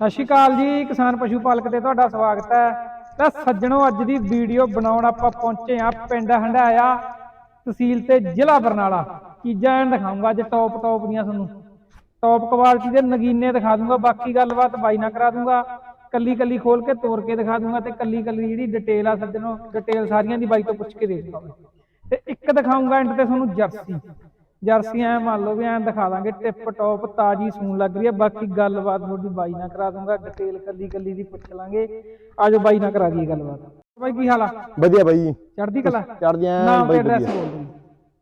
ਸਤਿ ਸ਼੍ਰੀ ਅਕਾਲ ਜੀ, ਕਿਸਾਨ ਪਸ਼ੂ ਪਾਲਕ ਤੇ ਤੁਹਾਡਾ ਸਵਾਗਤ ਹੈ। ਤਾਂ ਸੱਜਣੋ, ਅੱਜ ਦੀ ਵੀਡੀਓ ਬਣਾਉਣ ਆਪਾਂ ਪਹੁੰਚੇ ਆ ਪਿੰਡ ਹੰਡਾਇਆ ਤਹਿਸੀਲ ਤੇ ਜ਼ਿਲ੍ਹਾ ਬਰਨਾਲਾ। ਚੀਜ਼ਾਂ ਐਨ ਦਿਖਾਉਂਗਾ ਅੱਜ ਟੌਪ ਟੌਪ ਦੀਆਂ ਤੁਹਾਨੂੰ। ਟੌਪ ਕੁਆਲਿਟੀ ਦੇ ਨਗੀਨੇ ਦਿਖਾ ਦੂੰਗਾ, ਬਾਕੀ ਗੱਲਬਾਤ ਬਾਈ ਨਾਲ ਕਰਾ ਦੂੰਗਾ। ਕੱਲੀ ਕੱਲੀ ਖੋਲ ਕੇ ਤੋੜ ਕੇ ਦਿਖਾ ਦੂੰਗਾ ਤੇ ਕੱਲੀ ਕੱਲੀ ਜਿਹੜੀ ਡਿਟੇਲ ਆ ਸੱਜਣੋ ਡਿਟੇਲ ਸਾਰੀਆਂ ਦੀ ਬਾਈ ਤੋਂ ਪੁੱਛ ਕੇ ਦੇਖ ਦੂੰਗਾ ਤੇ ਇੱਕ ਦਿਖਾਉਂਗਾ ਐਂਡ ਤੇ ਤੁਹਾਨੂੰ ਜਰਸੀ ਜਰਸੀ ਐ ਮੰਨ ਲਓ ਵੀ ਐਂ ਦਿਖਾ ਦਾਂਗੇ ਟਿਪ ਟੌਪ ਤਾਜੀ ਸੂਣ ਲੱਗ ਰਹੀ ਹੈ ਬਾਕੀ ਗੱਲਬਾਤ ਤੁਹਾਡੀ ਬਾਈ ਨਾਲ ਕਰਾ ਦੂੰਗਾ ਡਿਟੇਲ ਕੱਲੀ ਕੱਲੀ ਦੀ ਪੁੱਛ ਲਾਂਗੇ। ਆਜੋ ਬਾਈ ਨਾਲ ਕਰਾ ਦਈਏ ਗੱਲਬਾਤ। ਬਾਈ ਕੀ ਹਾਲ ਆ? ਵਧੀਆ ਬਾਈ। ਜੀ ਚੜ੍ਹਦੀ ਕਲਾ? ਚੜਦੀਆਂ ਨਾਮ ਤੇ ਐਡਰੈਸ ਬੋਲ ਦਿਓ।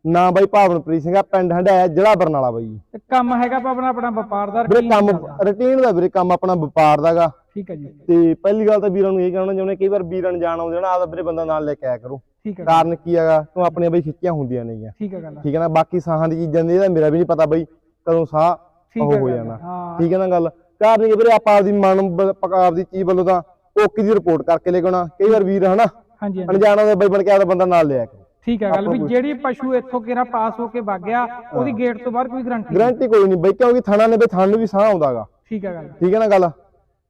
ਨਾਮ ਬਾਈ ਭਾਵਨਪ੍ਰੀਤ ਸਿੰਘ ਆ ਪਿੰਡ ਹੰਡਾਇਆ ਜ਼ਿਲ੍ਹਾ ਬਰਨਾਲਾ ਬਾਈ। ਤੇ ਕੰਮ ਹੈਗਾ ਆਪਾਂ ਆਪਣਾ ਆਪਣਾ ਵਪਾਰ ਦਾ ਵੀਰੇ ਕੰਮ? ਰੁਟੀਨ ਦਾ ਵੀਰੇ ਕੰਮ ਆਪਣਾ ਵਪਾਰ ਦਾਗਾ ਠੀਕ ਹੈ ਜੀ। ਤੇ ਪਹਿਲੀ ਗੱਲ ਤਾਂ ਵੀਰਾਂ ਨੂੰ ਇਹ ਕਹਿਣਾ ਚਾਹੁੰਦੇ ਕਈ ਵਾਰ ਵੀਰਾਂ ਨੂੰ ਜਾਣ ਆਉਂਦੇ ਨਾ ਆਦਾ ਵੀਰੇ ਬੰਦਾ ਨਾਲ ਲੈ ਕੇ ਆਇਆ ਕਰੋ। ਠੀਕ ਹੈ ਕਾਰਨ ਕੀ ਹੈਗਾ? ਤੂੰ ਆਪਣੀਆਂ ਬਈ ਖਿੱਚੀਆਂ ਹੁੰਦੀਆਂ ਨੇਗੀਆਂ। ਠੀਕ ਹੈ ਗੱਲ। ਠੀਕ ਹੈ ਨਾ? ਬਾਕੀ ਸਾਹਾਂ ਦੀ ਚੀਜ਼ਾਂ ਦੀ ਇਹਦਾ ਮੇਰਾ ਵੀ ਨਹੀਂ ਪਤਾ ਬਈ ਕਦੋਂ ਸਾਹ ਉਹ ਹੈ ਜਾਣਾ। ਠੀਕ ਹੈ ਨਾ ਗੱਲ? ਕਾਰਨ ਕੀ ਵੀਰੇ? ਆਪਾਂ ਆਪਦੀ ਮਨ ਬ- ਪਕਾਰ ਦੀ ਚੀਜ਼ ਵੱਲੋਂ ਤਾਂ ਓਕੇ ਦੀ ਰਿਪੋਰਟ ਕਰਕੇ ਲੈ ਕੇ ਆਉਣਾ। ਕਈ ਵਾਰ ਵੀਰ ਹਨਾ ਹਾਂਜੀ ਹਾਂਜੀ। ਅਣਜਾਣਾ ਦਾ ਬਈ ਬਣ ਕੇ ਆਦਾ ਬੰਦਾ ਨਾਲ ਲਿਆ ਕਰੋ। ਠੀਕ ਹੈ ਗੱਲ ਵੀ ਜਿਹੜੀ ਪਸ਼ੂ ਇੱਥੋਂ ਕਿਹੜਾ ਪਾਸ ਹੋ ਕੇ ਵਗ ਗਿਆ ਉਹਦੀ ਗੇਟ ਤੋਂ ਬਾਹਰ ਕੋਈ ਗਰੰਟੀ ਗਰੰਟੀ ਕੋਈ ਨਹੀਂ ਬਈ ਕਿਉਂਕਿ ਥਣਾ ਨੇ ਬਈ ਥਣ ਨੂੰ ਵੀ ਸਾਹ ਆਉਂਦਾਗਾ। ਠੀਕ ਹੈ ਗੱਲ। ਠੀਕ ਹੈ ਨਾ ਗੱਲ?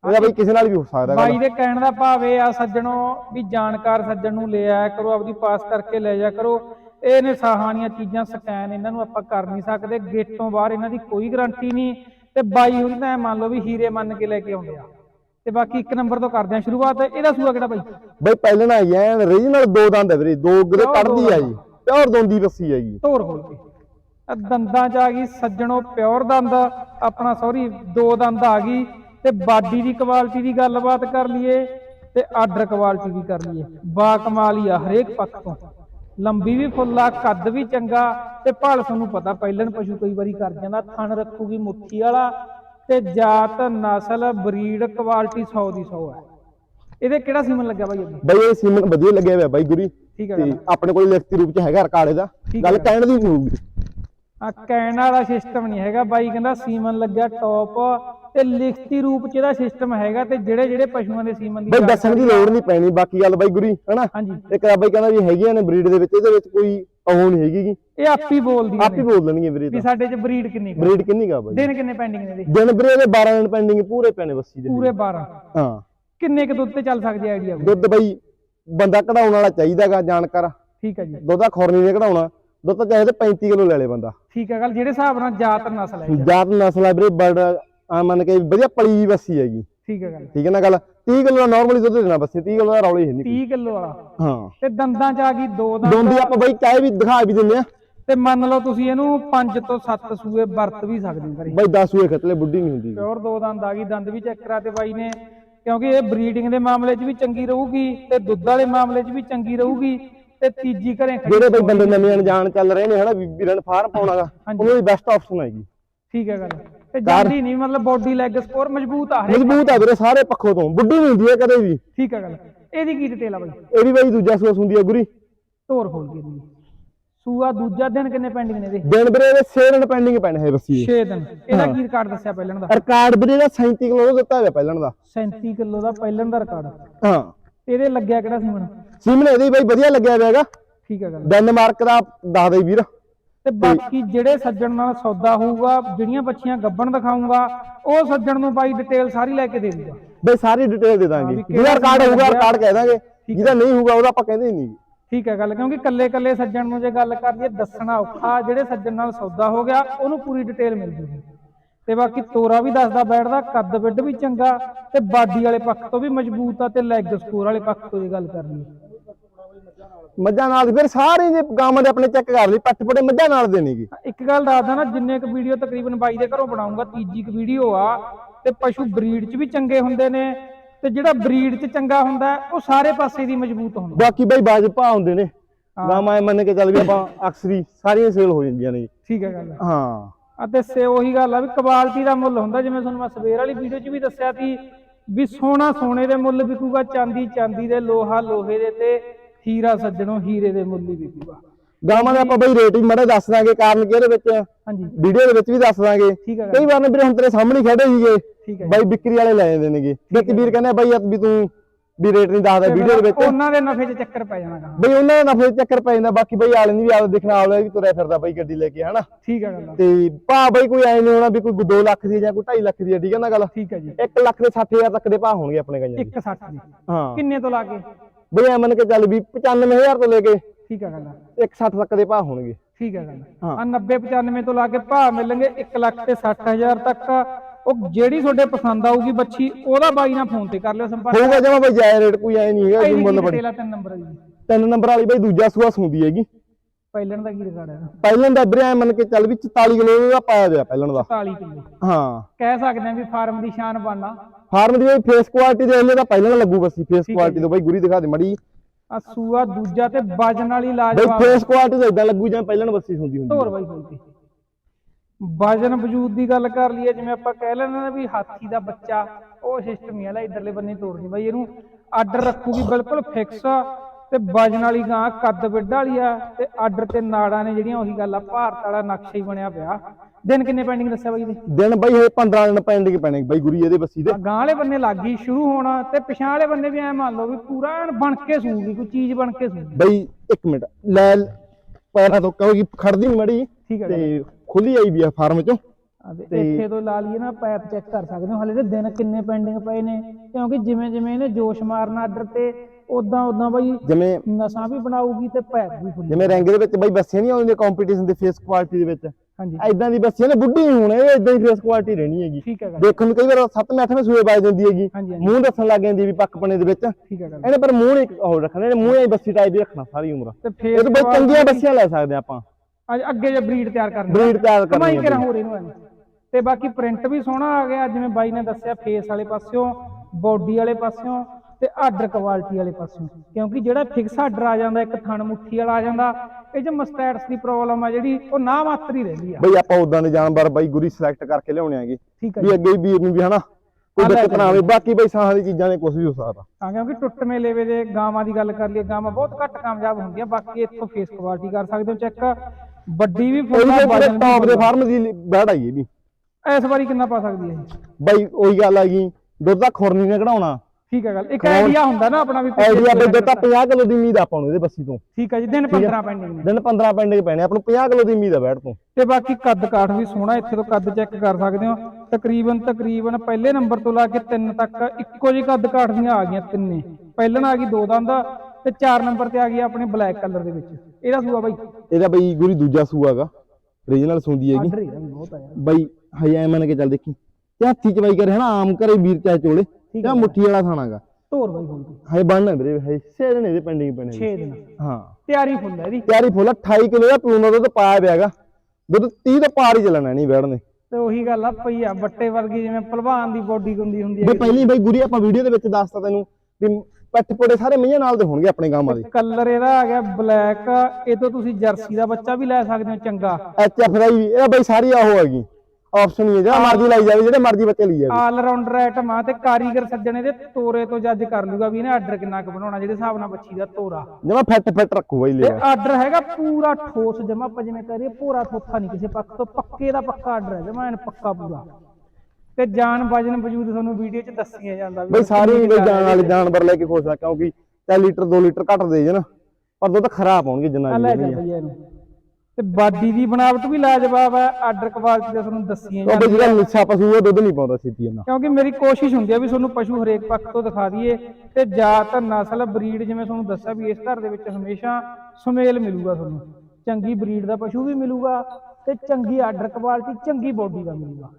ਇਹਦਾ ਬਈ ਕਿਸੇ ਨਾਲ ਵੀ ਹੋ ਸਕਦਾ। ਬਾਈ ਦੇ ਕਹਿਣ ਦਾ ਭਾਵ ਇਹ ਆ ਸੱਜਣੋ ਵੀ ਜਾਣਕਾਰ ਸੱਜਣ ਨੂੰ ਲੈ ਆਇਆ ਕਰੋ ਆਪਦੀ ਪਾਸ ਕਰਕੇ ਲੈ ਜਾ ਕਰੋ। ਇਹ ਨੇ ਸਾਹਾਨੀਆਂ ਚੀਜ਼ਾਂ ਸਕੈਨ ਇਹਨਾਂ ਨੂੰ ਆਪਾਂ ਕਰ ਨਹੀਂ ਸਕਦੇ ਗੇਟੋਂ ਬਾਹਰ ਇਹਨਾਂ ਦੀ ਕੋਈ ਗਾਰੰਟੀ ਨਹੀਂ। ਤੇ ਬਾਈ ਹੋਰੀ ਤਾਂ ਮੰਨ ਲਓ ਵੀ ਹੀਰੇ ਮੰਨ ਕੇ ਲੈ ਕੇ ਆਉਂਦੇ ਆ। ਤੇ ਬਾਕੀ ਇੱਕ ਨੰਬਰ ਤੋਂ ਕਰਦੇ ਆ ਸ਼ੁਰੂਆਤ ਇਹਦਾ ਸੂਆ ਕਿਹੜਾ ਬਾਈ? ਬਈ ਪਹਿਲਾਂ ਨਾ ਐਨ ਰੀਜਨਲ ਦੋ ਦੰਦ ਹੈ ਵੀਰੇ ਦੋ ਗਰੇ ਪਿਓਰ ਕੱਢਦੀ ਦੋ ਆ ਜੀ ਪਿਓਰ ਦੋਂਦੀ ਰੱਸੀ ਹੈ ਜੀ। ਧੋਰ ਖੋਲ ਕੇ ਦੰਦਾਂ ਚ ਆ ਗਈ ਸੱਜਣੋ ਪਿਓਰ ਦੰਦ ਆਪਣਾ ਸੌਰੀ ਦੋ ਦੰਦ ਆ ਗਈ। ਤੇ ਬਾਡੀ ਦੀ ਕੁਆਲਿਟੀ ਦੀ ਗੱਲਬਾਤ ਕਰ ਲਈਏ ਤੇ ਆਰਡਰ ਕੁਆਲਿਟੀ ਦੀ ਕਰ ਲਈਏ। ਬਾ ਕਮਾਲ ਹੀ ਆ ਹਰੇਕ ਪੱਖ ਤੋਂ। ਲੰਬੀ ਵੀ ਫੁੱਲ ਕੱਦ ਵੀ ਚੰਗਾ ਤੇ ਭਾਲ ਤੁਹਾਨੂੰ ਪਤਾ ਪਹਿਲਣ ਪਸ਼ੂ ਕਈ ਵਾਰੀ ਕਰ ਜਾਂਦਾ ਥਣ ਰੱਖੂਗੀ ਮੁੱਠੀ ਵਾਲਾ ਤੇ ਜਾਤ ਨਸਲ ਬਰੀਡ ਕੁਆਲਿਟੀ 100 ਦੀ 100 ਹੈ ਇਹਦੇ ਕਿਹੜਾ ਸੀਮਨ ਲੱਗਿਆ ਬਾਈ ਅੱਗੇ? ਬਈ ਇਹ ਸੀਮਨ ਵਧੀਆ ਲੱਗਿਆ ਹੋਇਆ ਬਾਈ ਗੁਰੀ। ਠੀਕ ਹੈ ਆਪਣੇ ਕੋਲ ਲਿਖਤੀ ਰੂਪ ਚ ਹੈਗਾ ਇਹਦਾ ਠੀਕ ਗੱਲ। ਕਹਿਣ ਦੀ ਹੋਊਗੀ। ਆ ਕਹਿਣ ਵਾਲਾ ਸਿਸਟਮ ਨਹੀਂ ਹੈਗਾ ਬਾਈ ਕਹਿੰਦਾ ਸੀਮਨ ਲੱਗਿਆ ਟੌਪ ਤੇ ਲਿਖਤੀ ਰੂਪ ਚ ਇਹਦਾ ਸਿਸਟਮ ਹੈਗਾ ਤੇ ਜਿਹੜੇ ਜਿਹੜੇ ਪਸ਼ੂਆਂ ਦੇ ਸੀਮਨ ਦੀ ਬਈ ਦੱਸਣ ਦੀ ਲੋੜ ਨਹੀਂ ਪੈਣੀ ਬਾਕੀ ਗੱਲ ਬਾਈ ਗੁਰੀ ਹਨਾ? ਹਾਂਜੀ। ਇੱਕ ਆ ਬਾਈ ਕਹਿੰਦਾ ਵੀ ਹੈਗੀਆਂ ਨੇ ਬਰੀਡ ਦੇ ਵਿੱਚ ਇਹਦੇ ਵਿੱਚ ਕੋਈ ਉਹ ਨਹੀਂ ਹੈਗੀ ਗੀ। ਇਹ ਆਪ ਹੀ ਬੋਲਦੀ ਆਪ ਹੀ ਬੋਲ ਦੇਣਗੇ ਵੀਰੇ ਵੀ ਤਾਂ। ਸਾਡੇ ਚ ਬਰੀਡ ਕਿੰਨੀ ਕੁ? ਬਰੀਡ ਕਿੰਨੀ ਗਾ ਬਾਈ? ਦਿਨ ਕਿੰਨੇ ਪੈਂਡਿੰਗ ਨੇ ਇਹਦੇ? ਦਿਨ ਵੀਰੇ ਇਹਦੇ 12 ਦਿਨ ਪੈਂਡਿੰਗ ਪੂਰੇ ਪੈਣੇ ਬੱਸੀ ਦੇ ਪੂਰੇ 12 ਹਾਂ। ਕਿੰਨੇ ਕ ਦੁੱਧ ਤੇ ਚੱਲ ਸਕਦੀ ਆਈਡੀਆ ਦੁੱਧ ਬਈ ਬੰਦਾ ਕਢਾਉਣ ਵਾਲਾ ਚਾਹੀਦਾਗਾ ਜਾਣਕਾਰ। ਠੀਕ ਹੈ ਜੀ। ਦੁੱਧ ਦਾ ਖੌਰਨੀ ਨੇ ਕਢਾਉਣਾ। ਦੁੱਧ ਤਾਂ ਚਾਹੇ ਤੇ 35 ਕਿਲੋ ਲੈ ਲੇ ਬੰਦਾ। ਠੀਕ ਹੈ ਗੱਲ ਜਿਹੜੇ ਹਿਸਾਬ ਨਾਲ ਜਾਤ ਨਸਲ ਹੈ। ਜਾਤ ਨਸਲ ਹੈ ਵੀਰੇ ਬੜ ਆ ਮੰਨ ਕੇ ਵਧੀਆ ਪਲੀ ਜੀ ਬੱਸੀ ਹੈਗੀ। ਠੀਕ ਹੈ ਗੱਲ। ਠੀਕ ਹੈ ਨਾ ਗੱਲ? 30 ਕਿਲੋ ਦਾ ਨਾਰਮਲੀ ਦੁੱਧ ਦੇਣਾ ਬੱਸੀ 30 ਕਿਲੋ ਦਾ ਰੌਲੀ ਹੈ ਨਹੀਂ 30 ਕਿਲੋ ਵਾਲਾ। ਹਾਂ। ਤੇ ਦੰਦਾਂ ਚ ਆ ਗਈ ਦੋ ਦੰਦ। ਦੋਂਦੀ ਆਪਾਂ ਬਈ ਚਾਹੇ ਵੀ ਦਿਖਾ ਵੀ ਦਿੰਦੇ ਆ। ਤੇ ਮੰਨ ਲਓ ਤੁਸੀਂ ਇਹਨੂੰ 5 ਤੋਂ 7 ਸੂਏ ਵਰਤ ਵੀ ਸਕਦੇ ਹੋ ਘਰੇ ਬਈ 10 ਹੋਏ ਖਤਲੇ ਬੁੱਢੀ ਨਹੀਂ ਹੁੰਦੀ। ਪਿਓਰ ਦੋ ਦੰਦ ਆ ਗਈ ਦੰਦ ਵੀ ਚੈੱਕ ਕਰਾ ਤੇ ਬਾਈ ਨੇ। ਕਿਉਂਕਿ ਇਹ ਬਰੀਡਿੰਗ ਦੇ ਮਾਮਲੇ 'ਚ ਵੀ ਚੰਗੀ ਰਹੂਗੀ ਤੇ ਦੁੱਧ ਵਾਲੇ ਮਾਮਲੇ 'ਚ ਵੀ ਚੰਗੀ ਰਹੂਗੀ ਤੇ ਤੀਜੀ ਘਰੇ ਜਿਹੜੇ ਬਈ ਬੰਦੇ ਨਵੇਂ ਅਣਜਾਣ ਚੱਲ ਰਹੇ ਨੇ ਹਨਾ ਵੀਰਾਂ ਫਾਰਮ ਪਾਉਣਾਗਾ। ਉਹਨਾਂ ਦੀ ਬੈਸਟ ਆਪਸ਼ਨ ਹੈਗੀ। ਠੀਕ ਹੈ ਗੱਲ। ਤੇ ਜਾਂਦੀ ਨਹੀਂ ਮਤਲਬ ਬੋਡੀ ਲੈਗ ਸਕੋਰ ਮਜ਼ਬੂਤ ਆ ਹਰੇ ਮਜ਼ਬੂਤ ਆ ਵੀਰੇ ਸਾਰੇ ਪੱਖੋਂ ਤੋਂ। ਬੁੱਢੀ ਨਹੀਂ ਹੁੰਦੀ ਹੈ ਕਦੇ ਵੀ। ਠੀਕ ਹੈ ਗੱਲ। ਇਹਦੀ ਕੀ ਡਿਟੇਲ ਆ ਬਾਈ? ਇਹ ਵੀ ਬਈ ਦੂਜਾ ਸੋਸ ਹੁੰਦੀ ਹੈ ਗੁਰੀ। ਧੋਰ ਖੋਲ ਕੇ ਦੀ ਸੂਆ ਦੂਜਾ ਦਿਨ ਕਿੰਨੇ ਪੈਂਡਿੰਗ ਨੇ ਇਹਦੇ? ਦਿਨ ਵੀਰੇ ਦੇ 6 ਦਿਨ ਪੈਂਡਿੰਗ ਪੈਣੇ ਹੈ ਬੱਸੀ 6 ਦਿਨ। ਇਹਦਾ ਕੀ ਰਿਕਾਰਡ ਦੱਸਿਆ ਪਹਿਲਣ ਦਾ? ਰਿਕਾਰਡ ਵੀਰੇ ਦਾ 37 ਕਿਲੋ ਦਾ ਦਿੱਤਾ ਹੋਇਆ ਪਹਿਲਣ ਦਾ। 37 ਕਿਲੋ ਦਾ ਪਹਿਲਣ ਦਾ ਰਿਕਾਰਡ ਹਾਂ। ਇਹਦੇ ਲੱਗਿਆ ਕਿਹੜਾ ਸੀ ਮਨ ਸਿਮਨ ਇਹਦੀ ਬਈ ਵਧੀਆ ਲੱਗਿਆ ਹੋਇਆ ਹੈਗਾ। ਠੀਕ ਹੈ ਗੱਲ। ਡੈਨਮਾਰਕ ਦਾ ਦੱਸ ਦੇ ਵੀਰ। ਤੇ ਬਾਕੀ ਜਿਹੜੇ ਸੱਜਣ ਨਾਲ ਸੌਦਾ ਹੋਊਗਾ ਜਿਹੜੀਆਂ ਬੱਚੀਆਂ ਗੱਬਣ ਦਿਖਾਊਗਾ ਉਹ ਸੱਜਣ ਨੂੰ ਬਾਈ ਡਿਟੇਲ ਸਾਰੀ ਲੈ ਕੇ ਦੇ ਦੂਗਾ। ਬਈ ਸਾਰੀ ਡਿਟੇਲ ਦੇ ਦਾਂਗੇ। ਕਿਹੜਾ ਰਿਕਾਰਡ ਹੋਊਗਾ। ਰਿਕਾਰਡ ਕਹਿ ਦਾਂਗੇ। ਜਿਹਦਾ ਨਹੀਂ ਹੋਊਗਾ ਉਹਦਾ ਆਪਾਂ ਕਹਿੰਦੇ ਨਹੀਂ। ਠੀਕ ਹੈ ਗੱਲ ਕਿਉਂਕਿ ਕੱਲੇ ਕੱਲੇ ਸੱਜਣ ਨੂੰ ਜੇ ਗੱਲ ਕਰੀਏ ਦੱਸਣਾ ਔਖਾ ਜਿਹੜੇ ਸੱਜਣ ਨਾਲ ਸੌਦਾ ਹੋ ਗਿਆ ਉਹਨੂੰ ਪੂਰੀ ਡਿਟੇਲ ਮਿਲ ਜੂਗੀ। ਤੇ ਬਾਕੀ ਤੋਰਾ ਵੀ ਦੱਸਦਾ ਬੈਠਦਾ ਕੱਦ ਵਿੱਡ ਵੀ ਚੰਗਾ ਤੇ ਬਾਡੀ ਵਾਲੇ ਪੱਖ ਤੋਂ ਵੀ ਮਜ਼ਬੂਤ ਆ ਤੇ ਲੈਗ ਸਕੋਰ ਵਾਲੇ ਪੱਖ ਤੋਂ ਜੇ ਗੱਲ ਕਰਨੀ। ਮੱਝਾਂ ਨਾਲ ਫਿਰ ਸਾਰੇ ਜੇ ਗਾਵਾਂ ਦੇ ਆਪਣੇ ਚੈੱਕ ਕਰ ਲਈ ਪੱਟ ਪੜੇ ਮੱਝਾਂ ਨਾਲ ਦੇ ਨੇਗੇ ਇੱਕ ਗੱਲ ਦੱਸਦਾ ਨਾ ਜਿੰਨੇ ਕੁ ਵੀਡੀਓ ਤਕਰੀਬਨ ਬਾਈ ਦੇ ਘਰੋਂ ਬਣਾਉਂਗਾ ਤੀਜੀ ਕੁ ਵੀਡੀਓ ਆ ਤੇ ਪਸ਼ੂ ਬਰੀਡ 'ਚ ਵੀ ਚੰਗੇ ਹੁੰਦੇ ਨੇ ਤੇ ਜਿਹੜਾ ਬਰੀਡ 'ਚ ਚੰਗਾ ਹੁੰਦਾ ਉਹ ਸਾਰੇ ਪਾਸੇ ਦੀ ਮਜ਼ਬੂਤ ਹੁੰਦਾ। ਬਾਕੀ ਬਈ ਬਾਜ ਭਾ ਹੁੰਦੇ ਨੇ। ਗਾਵਾਂ ਮੰਨ ਕੇ ਚੱਲ ਵੀ ਆਪਾਂ ਅਕਸਰੀ ਸਾਰੀਆਂ ਸੇਲ ਹੋ ਜਾਂਦੀਆਂ ਨੇ ਠੀਕ ਹੈ ਗੱਲ। ਹਾਂ। ਅਤੇ ਸੇ ਉਹੀ ਗੱਲ ਆ ਵੀ ਕੁਆਲਿਟੀ ਦਾ ਮੁੱਲ ਹੁੰਦਾ ਜਿਵੇਂ ਤੁਹਾਨੂੰ ਮੈਂ ਸਵੇਰ ਵਾਲੀ ਵੀਡੀਓ 'ਚ ਵੀ ਦੱਸਿਆ ਸੀ ਵੀ ਸੋਨਾ ਸੋਨੇ ਦੇ ਮੁੱਲ ਵਿਕੂਗਾ ਚਾਂਦੀ ਚਾਂਦੀ ਦੇ ਲੋਹਾ ਲੋਹੇ ਦੇ ਤੇ ਹੀਰਾ ਸੱਜਣੋ ਹੀਰੇ ਦੇ ਮੁੱਲ ਹੀ ਵਿਕੂਗਾ ਗਾਵਾਂ ਦਾ ਆਪਾਂ ਬਈ ਰੇਟ ਵੀ ਮਾੜਾ ਦੱਸ ਦਾਂਗੇ ਕਾਰਨ ਕਿ ਇਹਦੇ ਵਿੱਚ? ਹਾਂਜੀ। ਵੀਡੀਓ ਦੇ ਵਿੱਚ ਵੀ ਦੱਸ ਦਾਂਗੇ। ਕਈ ਵਾਰ ਨਾ ਵੀਰੇ ਹੁਣ ਤੇਰੇ ਸਾਹਮਣੇ ਖੜੇ ਸੀਗੇ ਬਾਈ ਵਿਕਰੀ ਵਾਲੇ ਲੈ ਜਾਂਦੇ ਨੇਗੇ। ਵਿੱਚ ਵੀਰ ਕਹਿੰਦੇ ਬਾਈ ਵੀ ਤੂੰ ਵੀ ਰੇਟ ਨਹੀਂ ਦੱਸਦਾ ਵੀਡੀਓ ਦੇ ਵਿੱਚ। ਉਹਨਾਂ ਦੇ ਨਫੇ 'ਚ ਚੱਕਰ ਪੈ ਜਾਣਾ। ਬਈ ਉਹਨਾਂ ਦਾ ਨਫੇ ਚੱਕਰ ਪੈ ਜਾਂਦਾ ਬਾਕੀ ਬਈ ਆਲੇ ਨਹੀਂ ਵੀ ਆਲੇ ਦੇਖਣਾ ਆਲੇ ਵੀ ਤੁਰਿਆ ਫਿਰਦਾ ਬਈ ਗੱਡੀ ਲੈ ਕੇ ਹਨਾ? ਠੀਕ ਹੈ ਗੱਲ ਤੇ ਭਾ ਬਈ ਕੋਈ ਐ ਨਹੀਂ ਹੋਣਾ ਵੀ ਕੋਈ 2 ਲੱਖ ਦੀ ਜਾਂ ਕੋਈ 2.5 ਲੱਖ ਦੀ ਠੀਕ ਹੈ ਨਾ ਗੱਲ? ਠੀਕ ਹੈ ਜੀ। 1 ਲੱਖ ਦੇ 60000 ਤੱਕ ਦੇ ਭਾ ਹੋਣਗੇ ਆਪਣੇ ਗਾਈਆਂ ਦੀ। 160 ਦੀ। ਹਾਂ। ਕਿੰਨੇ ਤੋਂ ਲਾ ਕੇ? ਬਈ ਐ ਮੰਨ ਕੇ ਚੱਲ ਵੀ 95000 ਤੋਂ ਲੈ ਕੇ ਠੀਕ ਹੈ ਗੱਲ 160 ਤੱਕ ਦੇ ਭਾ ਹੋਣਗੇ। ਠੀਕ ਹੈ ਗੱਲ। ਆ। 90 95 ਤੋਂ ਲਾ ਕੇ ਭਾਅ ਮਿਲਣਗੇ 1 ਲੱਖ ਤੇ 60000 ਤੱਕ। ਉਹ ਜਿਹੜੀ ਤੁਹਾਡੇ ਪਸੰਦ ਆਊਗੀ ਬੱਚੀ ਉਹਦਾ ਬਾਈ ਨਾਲ ਫੋਨ ਤੇ ਕਰ ਲਿਓ ਸੰਪਰਕ। ਹੋਊਗਾ ਜਮਾ ਬਈ ਜਾਇ ਰੇਟ ਕੋਈ ਐ ਨਹੀਂ ਹੈਗਾ ਇਹਦੀ ਮੁੱਲ ਬੜੀ। ਆ ਤਿੰਨ ਨੰਬਰ ਤਿੰਨ ਨੰਬਰ ਵਾਲੀ ਬਈ ਦੂਜਾ ਸੂਆ ਸੁੰਦੀ ਹੈਗੀ। ਪਹਿਲਣ ਦਾ ਕੀ ਰਿਕਾਰਡ ਹੈ ਪਹਿਲਾਂ ਦਾ ਵੀਰੇ ਮੰਨ ਕੇ ਚੱਲ ਵੀ 44 ਕਿਲੋ ਦਾ ਪਾਇਆ ਹੋਇਆ ਪਹਿਲਾਂ ਦਾ। 44 ਕਿਲੋ। ਹਾਂ। ਕਹਿ ਸਕਦੇ ਆ ਵੀ ਫਾਰਮ ਦੀ ਸ਼ਾਨ ਬਣਨਾ। ਫਾਰਮ ਦੀ ਬਈ ਫੇਸ ਕੁਆਲਿਟੀ ਦੇ ਤਾਂ ਪਹਿਲਾਂ ਦਾ ਲੱਗੂ ਬਸੀ ਫੇਸ ਕੁਆਲਿਟੀ ਤੋਂ। ਬਈ ਗੁਰੀ ਦਿਖਾ ਦੇ ਮੜੀ ਆ ਸੂਆ ਦੂਜਾ ਤੇ ਵਜਨ ਵਾਲੀ ਬਈ ਲਾਜਵਾਬ ਫੇਸ ਕੁਆਲਿਟੀ ਤਾਂ ਇਦਾਂ ਲੱਗੂ ਜਿਵੇਂ ਪਹਿਲਾਂ ਬਸੀ ਹੁੰਦੀ ਹੁੰਦੀ ਧੋਰ ਬਾਈ ਬੋਲਦੀ ਵਜਨ ਵਜੂਦ ਦੀ ਗੱਲ ਕਰ ਲਈਏ ਜਿਵੇਂ ਆਪਾਂ ਕਹਿ ਲੈਂਦੇ ਨਾ ਵੀ ਹਾਥੀ ਦਾ ਬੱਚਾ ਉਹ ਸਿਸਟਮ ਹੀ ਆ ਲੈ ਇਧਰਲੇ ਬੰਨੇ ਤੋੜਨੀ ਬਾਈ ਇਹਨੂੰ ਆਰਡਰ ਰੱਖੂਗੀ ਬਿਲਕੁਲ ਫਿਕਸ ਤੇ ਵਜਨ ਵਾਲੀ ਗਾਂ ਕੱਦ ਵਿੱਡ ਵਾਲੀ ਆ ਤੇ ਆਰਡਰ ਤੇ ਨਾੜਾਂ ਨੇ ਜਿਹੜੀਆਂ ਉਹੀ ਗੱਲ ਆ ਭਾਰਤ ਵਾਲਾ ਨਕਸ਼ਾ ਹੀ ਬਣਿਆ ਪਿਆ। ਦਿਨ ਕਿੰਨੇ ਪੈਂਡਿੰਗ ਦੱਸਿਆ ਬਾਈ ਦੇ ਦਿਨ ਬਈ ਇਹ 15 ਦਿਨ ਪੈਂਡਿੰਗ ਪੈਣੇ ਬਈ ਗੁਰੀ ਇਹਦੇ ਬਸੀ ਦੇ। ਗਾਂ ਵਾਲੇ ਬੰਨੇ ਲੱਗ ਗਈ ਸ਼ੁਰੂ ਹੋਣਾ ਤੇ ਪਿਛਾਂ ਵਾਲੇ ਬੰਨੇ ਵੀ ਐ ਮੰਨ ਲਓ ਵੀ ਪੂਰਾ ਐਨ ਬਣ ਕੇ ਸੂਗੀ ਕੋਈ ਚੀਜ਼ ਬਣ ਕੇ ਸੂਗੀ। ਬਈ ਇੱਕ ਮਿੰਟ ਲੈ ਪੈਰਾਂ ਤੋਂ ਕਹੋਗੀ ਖੜਦੀ ਮੜੀ ਠੀਕ ਹੈ ਤੇ ਖੁੱਲੀ ਆਈ ਵੀ ਆ ਫਾਰਮ ਚੋਂ। ਤੇ ਇੱਥੇ ਤੋਂ ਲਾ ਲਈਏ ਨਾ ਪੈਪ ਚੈੱਕ ਕਰ ਸਕਦੇ ਹੋ ਹਲੇ ਤੇ ਦਿਨ ਕਿੰਨੇ ਪੈਂਡਿੰਗ ਪਏ ਨੇ। ਕਿਉਂਕਿ ਜਿਵੇਂ ਜਿਵੇਂ ਇਹਨੇ ਜੋਸ਼ ਮਾਰਨਾ ਆਰਡਰ ਤੇ ਉਦਾਂ ਉਦਾਂ ਬਾਈ ਜਿਵੇਂ ਨਸਾਂ ਵੀ ਬਣਾਊਗੀ ਤੇ ਪੈਪ ਵੀ ਫੁੱਲ ਜਿਵੇਂ ਰੈਂਕ ਦੇ ਵਿੱਚ ਬਈ ਬੱਸੀਆਂ ਨਹੀਂ ਆਉਂਦੀਆਂ ਕੰਪੀਟੀਸ਼ਨ ਦੇ ਫੇਸ ਕੁਆਲਿਟੀ ਦੇ ਵਿੱਚ। ਹਾਂਜੀ। ਐਦਾਂ ਦੀ ਬੱਸੀਆਂ ਨੇ ਬੁੱਢੀ ਹੋਣੇ ਇਹ ਇਦਾਂ ਹੀ ਫੇਸ ਕੁਆਲਿਟੀ ਰਹਿਣੀ ਹੈਗੀ। ਠੀਕ ਹੈ ਦੇਖਣ ਨੂੰ ਕਈ ਵਾਰ 7ਵੇਂ 8ਵੇਂ ਸੂਏ ਵੱਜ ਜਾਂਦੀ ਹੈਗੀ। ਮੂੰਹ ਦੱਸਣ ਲੱਗ ਜਾਂਦੀ ਹੈ ਵੀ ਪੱਕ ਪਣੇ ਦੇ ਵਿੱਚ। ਠੀਕ ਹੈ ਇਹਨੇ ਪਰ ਮੂੰਹ ਨਹੀਂ ਉਹ ਰੱਖਣਾ ਇਹਨੇ ਮੂੰਹ ਹੀ ਬੱਸੀ ਟਾਈਪ ਦੀ ਰੱਖਣਾ ਸਾਰੀ ਉਮਰ। ਤੇ ਇਹ ਫੇਰ ਤੋਂ ਬਈ ਚੰਗੀਆਂ ਬੱਸੀਆਂ ਲੈ ਸਕਦੇ ਆਪਾਂ। ਅੱਜ ਅੱਗੇ ਜੇ ਬਰੀਡ ਤਿਆਰ ਕਰਨੀ ਬਰੀਡ ਤਿਆਰ ਕਰਨੀ ਕਮਾਈ ਹੈ ਕਰਾਂ ਹੋਰ ਇਹਨੂੰ। ਤੇ ਬਾਕੀ ਪ੍ਰਿੰਟ ਵੀ ਸੋਹਣਾ ਆ ਗਿਆ ਜਿਵੇਂ ਬਾਈ ਨੇ ਦੱਸਿਆ ਫੇਸ ਵਾਲੇ ਪਾਸਿਓਂ ਬੋਡੀ ਵਾਲੇ ਪਾਸਿਓਂ ਤੇ ਆਰਡਰ ਕੁਆਲਿਟੀ ਵਾਲੇ ਪਾਸਿਓਂ। ਕਿਉਂਕਿ ਜਿਹੜਾ ਫਿਕਸ ਆਰਡਰ ਆ ਜਾਂਦਾ ਇੱਕ ਥਣ ਮੁੱਠੀ ਵਾਲਾ ਆ ਜਾਂਦਾ ਇਹ ਚ ਮਸਟੈਟਸ ਦੀ ਪ੍ਰੋਬਲਮ ਆ ਜਿਹੜੀ ਉਹ ਨਾ ਮਾਤਰ ਹੀ ਰਹਿੰਦੀ ਆ। ਬਈ ਆਪਾਂ ਉਦਾਂ ਦੇ ਜਾਨਵਰ ਬਈ ਗੁਰੀ ਸਿਲੈਕਟ ਕਰਕੇ ਲਿਆਉਣੇ ਆਗੇ ਠੀਕ ਵੀ ਅੱਗੇ ਹੀ ਵੀਰ ਨੂੰ ਵੀ ਹਨਾ ਕੋਈ ਦਿੱਕਤ ਨਾ ਆਵੇ। ਬਾਕੀ ਬਈ ਸਾਹਾਂ ਦੀ ਚੀਜ਼ਾਂ ਨੇ ਕੁਝ ਵੀ ਹੋ ਸਕਦਾ। ਹਾਂ ਕਿਉਂਕਿ ਟੁੱਟਵੇਂ ਲੇਵੇ ਦੇ ਗਾਵਾਂ ਦੀ ਗੱਲ ਕਰ ਲਈਏ ਗਾਵਾਂ ਬਹੁਤ ਘੱਟ ਕਾਮਯਾਬ ਹੁੰਦੀਆਂ ਬਾਕੀ ਇੱਥੋਂ ਫੇਸ ਕੁਆਲਿਟੀ ਕਰ ਸਕਦੇ ਹੋ ਚੈੱਕ ਵੱਡੀ ਵੀ ਫੁੱਲ ਆ, ਵੀ ਟੌਪ ਦੇ ਆ। ਫਾਰਮ ਦੀ ਬੈੜ ਆਈ ਇਹ ਵੀ। ਇਸ ਵਾਰੀ ਕਿੰਨਾ ਪਾ ਸਕਦੀ ਹੈ? ਬਈ ਉਹੀ ਗੱਲ ਆਗੀ ਦੁੱਧ ਦਾ ਖੁਰਨੀ ਨੇ ਕਢਾਉਣਾ। ਠੀਕ ਹੈ ਗੱਲ। ਇੱਕ ਆਈਡੀਆ ਹੁੰਦਾ ਨਾ ਆਪਣਾ ਵੀ ਆਈਡੀਆ ਬਈ ਕਿਲੋ ਦੁੱਧ ਤਾਂ 50 ਕਿਲੋ ਦੀ ਉਮੀਦ ਆਪਾਂ ਨੂੰ ਇਹਦੇ ਬੱਸੀ ਤੋਂ। ਠੀਕ ਹੈ ਜੀ ਦਿਨ 15 ਪੈਂਡਿੰਗ ਨੇ। ਦਿਨ 15 ਪਿੰਡ ਪੈਣੇ ਆਪਾਂ ਨੂੰ 50 ਕਿਲੋ ਦੀ ਉਮੀਦ ਆ ਬੈੜ ਤੋਂ। ਤੇ ਬਾਕੀ ਕੱਦ ਕਾਠ ਵੀ ਸੋਹਣਾ ਇੱਥੇ ਤੋਂ ਕੱਦ ਚੈੱਕ ਕਰ ਸਕਦੇ ਹੋ। ਤਕਰੀਬਨ ਤਕਰੀਬਨ ਪਹਿਲੇ ਨੰਬਰ ਤੋਂ ਲਾ ਕੇ ਤਿੰਨ ਤੱਕ ਇੱਕੋ ਜਿਹੀ ਕੱਦ ਕਾਠ ਦੀਆਂ ਆ ਗਈਆਂ ਤਿੰਨੇ। ਪਹਿਲਣ ਆ ਗਈ ਦੋ ਦੰਦ ਤੇ ਚਾਰ ਨੰਬਰ ਤੇ ਆ ਗਈ ਆਪਣੇ ਬਲੈਕ ਕਲਰ ਦੇ ਵਿੱਚ। ਇਹਦਾ ਸੂਆ ਬਾਈ? ਇਹਦਾ ਬਈ ਗੁਰੀ ਦੂਜਾ ਸੂਆਗਾ ਰੀਜਨਲ ਸੁੰਦੀ ਹੈਗੀ। ਵੀ ਬਈ ਹਜੇ ਐ ਮੰਨ ਕੇ ਚੱਲ ਦੇਖੀ। ਤੇ ਹੱਥੀ ਚ ਬਾਈ ਕਰੇ ਹਨਾ ਆਮ ਘਰੇ ਵੀਰ ਚਾਹੇ ਚੋਲੇ। ਜਾਂ ਮੁੱਠੀ ਵਾਲਾ ਥਾਣਾਗਾ ਧੋਰ ਬਾਈ ਹੋਊਗੀ ਹਜੇ ਬਣਨਾ ਵੀਰੇ ਹਜੇ ਛੇ ਦਿਨ ਇਹਦੇ ਪੈਂਡਿੰਗ ਪੈਣੇ 6 ਦਿਨ। ਹਾਂ। ਤਿਆਰੀ ਫੁੱਲ ਹੈ ਇਹਦੀ। ਤਿਆਰੀ ਫੁੱਲ ਆ, 28 ਕਿਲੋ ਦਾ ਪਲੂਨੋ ਦੁੱਧ ਪਾਇਆ ਪਿਆਗਾ ਦੁੱਧ 30 ਤੋਂ ਪਾਰ ਹੀ ਚੱਲਣਾ ਨਹੀਂ ਬੈੜ ਨੇ ਤੇ ਉਹੀ ਗੱਲ ਆ ਪਈ ਆ ਬੱਟੇ ਵਰਗੀ ਜਿਵੇਂ ਭਲਵਾਨ ਦੀ ਬੋਡੀ ਹੁੰਦੀ ਹੁੰਦੀ ਹੈ। ਬਈ ਪਹਿਲੀ ਬਈ ਗੁਰੀ ਆਪਾਂ ਵੀਡੀਓ ਦੇ ਵਿੱਚ ਦੱਸਤਾ ਤੈਨੂੰ ਵੀ ਪੱਠ ਪੋੜੇ ਸਾਰੇ ਮਈਆਂ ਨਾਲ ਦੇ ਹੋਣਗੇ ਆਪਣੇ ਗਾਵਾਂ ਦੇ। ਕਲਰ ਇਹਦਾ ਆ ਗਿਆ ਬਲੈਕ ਇਹ ਤੋਂ ਤੁਸੀਂ ਜਰਸੀ ਦਾ ਬੱਚਾ ਵੀ ਲੈ ਸਕਦੇ ਹੋ ਚੰਗਾ। ਐਚ ਐਫ ਦਾ ਵੀ ਇਹਦਾ ਬਈ ਸਾਰੀ ਆਹੋ ਹੈਗੀ। ਆਪਸ਼ਨ ਹੀ ਹੈ ਜਿਹੜਾ ਮਰਜ਼ੀ ਲਾਈ ਜਾਵੇ ਜਿਹੜੇ ਮਰਜ਼ੀ ਬੱਚੇ ਲਈ ਜਾਵੇ। ਆਲ ਰਾਉਂਡਰ ਆਈਟਮ ਆ ਤੇ ਕਾਰੀਗਰ ਸੱਜਣੇ ਦੇ ਤੋਰੇ ਤੋਂ ਜੱਜ ਕਰ ਲੂਗਾ ਵੀ ਇਹਨੇ ਆਰਡਰ ਕਿੰਨਾ ਕੁ ਬਣਾਉਣਾ ਜਿਹੜੇ ਹਿਸਾਬ ਨਾਲ ਬੱਚੀ ਦਾ ਤੋਰਾ। ਜਮਾ ਫਿੱਟ ਫਿੱਟ ਰੱਖੂ ਬਈ ਤੇ ਆਰਡਰ ਹੈਗਾ ਪੂਰਾ ਠੋਸ ਜਮਾ ਜਿਵੇਂ ਕਰੀਏ ਪੂਰਾ ਥੋਥਾ ਨਹੀਂ ਕਿਸੇ ਪੱਖ ਤੋਂ ਪੱਕੇ ਦਾ ਪੱਕਾ ਆਰਡਰ ਹੈ ਜਮਾ ਐਨ ਪੱਕਾ ਪੂਰਾ। ਤੇ ਜਾਨ ਵਜਨ ਵਜੂਦ ਤੁਹਾਨੂੰ ਵੀਡੀਓ 'ਚ ਦੱਸਿਆ ਜਾਂਦਾ ਵੀ ਬਈ ਸਾਰੇ ਕਿੰਨੀ ਜਾਨ ਵਾਲੇ ਜਾਨਵਰ ਲੈ ਕੇ ਖੁਸ਼ ਆ ਕਿਉਂਕਿ 4 ਲੀਟਰ 2 ਲੀਟਰ ਘੱਟ ਦੇ ਜਨ ਪਰ ਦੁੱਧ ਖਰਾਬ ਆਉਣਗੇ ਜਿੰਨਾ ਵੀ ਲੈ ਇਹਦੀ ਜਾ। ਬਈ ਇਹਨੂੰ। ਤੇ ਬਾਡੀ ਦੀ ਬਣਾਵਟ ਵੀ ਲਾਜਵਾਬ ਹੈ ਆਰਡਰ ਕੁਆਲਿਟੀ ਦਾ ਤੁਹਾਨੂੰ ਦੱਸੀਆਂ ਉਹ ਬਈ ਜਿਹੜਾ ਨਿੱਛਾ ਪਸ਼ੂ ਉਹ ਦੁੱਧ ਨਹੀਂ ਪਾਉਂਦਾ ਛੇਤੀ ਇਹਨਾਂ ਕਿਉਂਕਿ ਮੇਰੀ ਕੋਸ਼ਿਸ਼ ਹੁੰਦੀ ਹੈ ਵੀ ਤੁਹਾਨੂੰ ਪਸ਼ੂ ਹਰੇਕ ਪੱਖ ਤੋਂ ਦਿਖਾ ਦਈਏ ਤੇ ਜਾਤ ਨਸਲ ਬਰੀਡ ਜਿਵੇਂ ਤੁਹਾਨੂੰ ਦੱਸਿਆ ਵੀ ਇਸ ਘਰ ਦੇ ਵਿੱਚ ਹਮੇਸ਼ਾ ਸੁਮੇਲ ਮਿਲੂਗਾ ਤੁਹਾਨੂੰ। ਚੰਗੀ ਬਰੀਡ ਦਾ ਪਸ਼ੂ ਵੀ ਮਿਲੂਗਾ ਤੇ ਚੰਗੀ ਆਰਡਰ ਕੁਆਲਿਟੀ ਚੰਗੀ ਬੋਡੀ ਦਾ ਮਿਲੂਗਾ।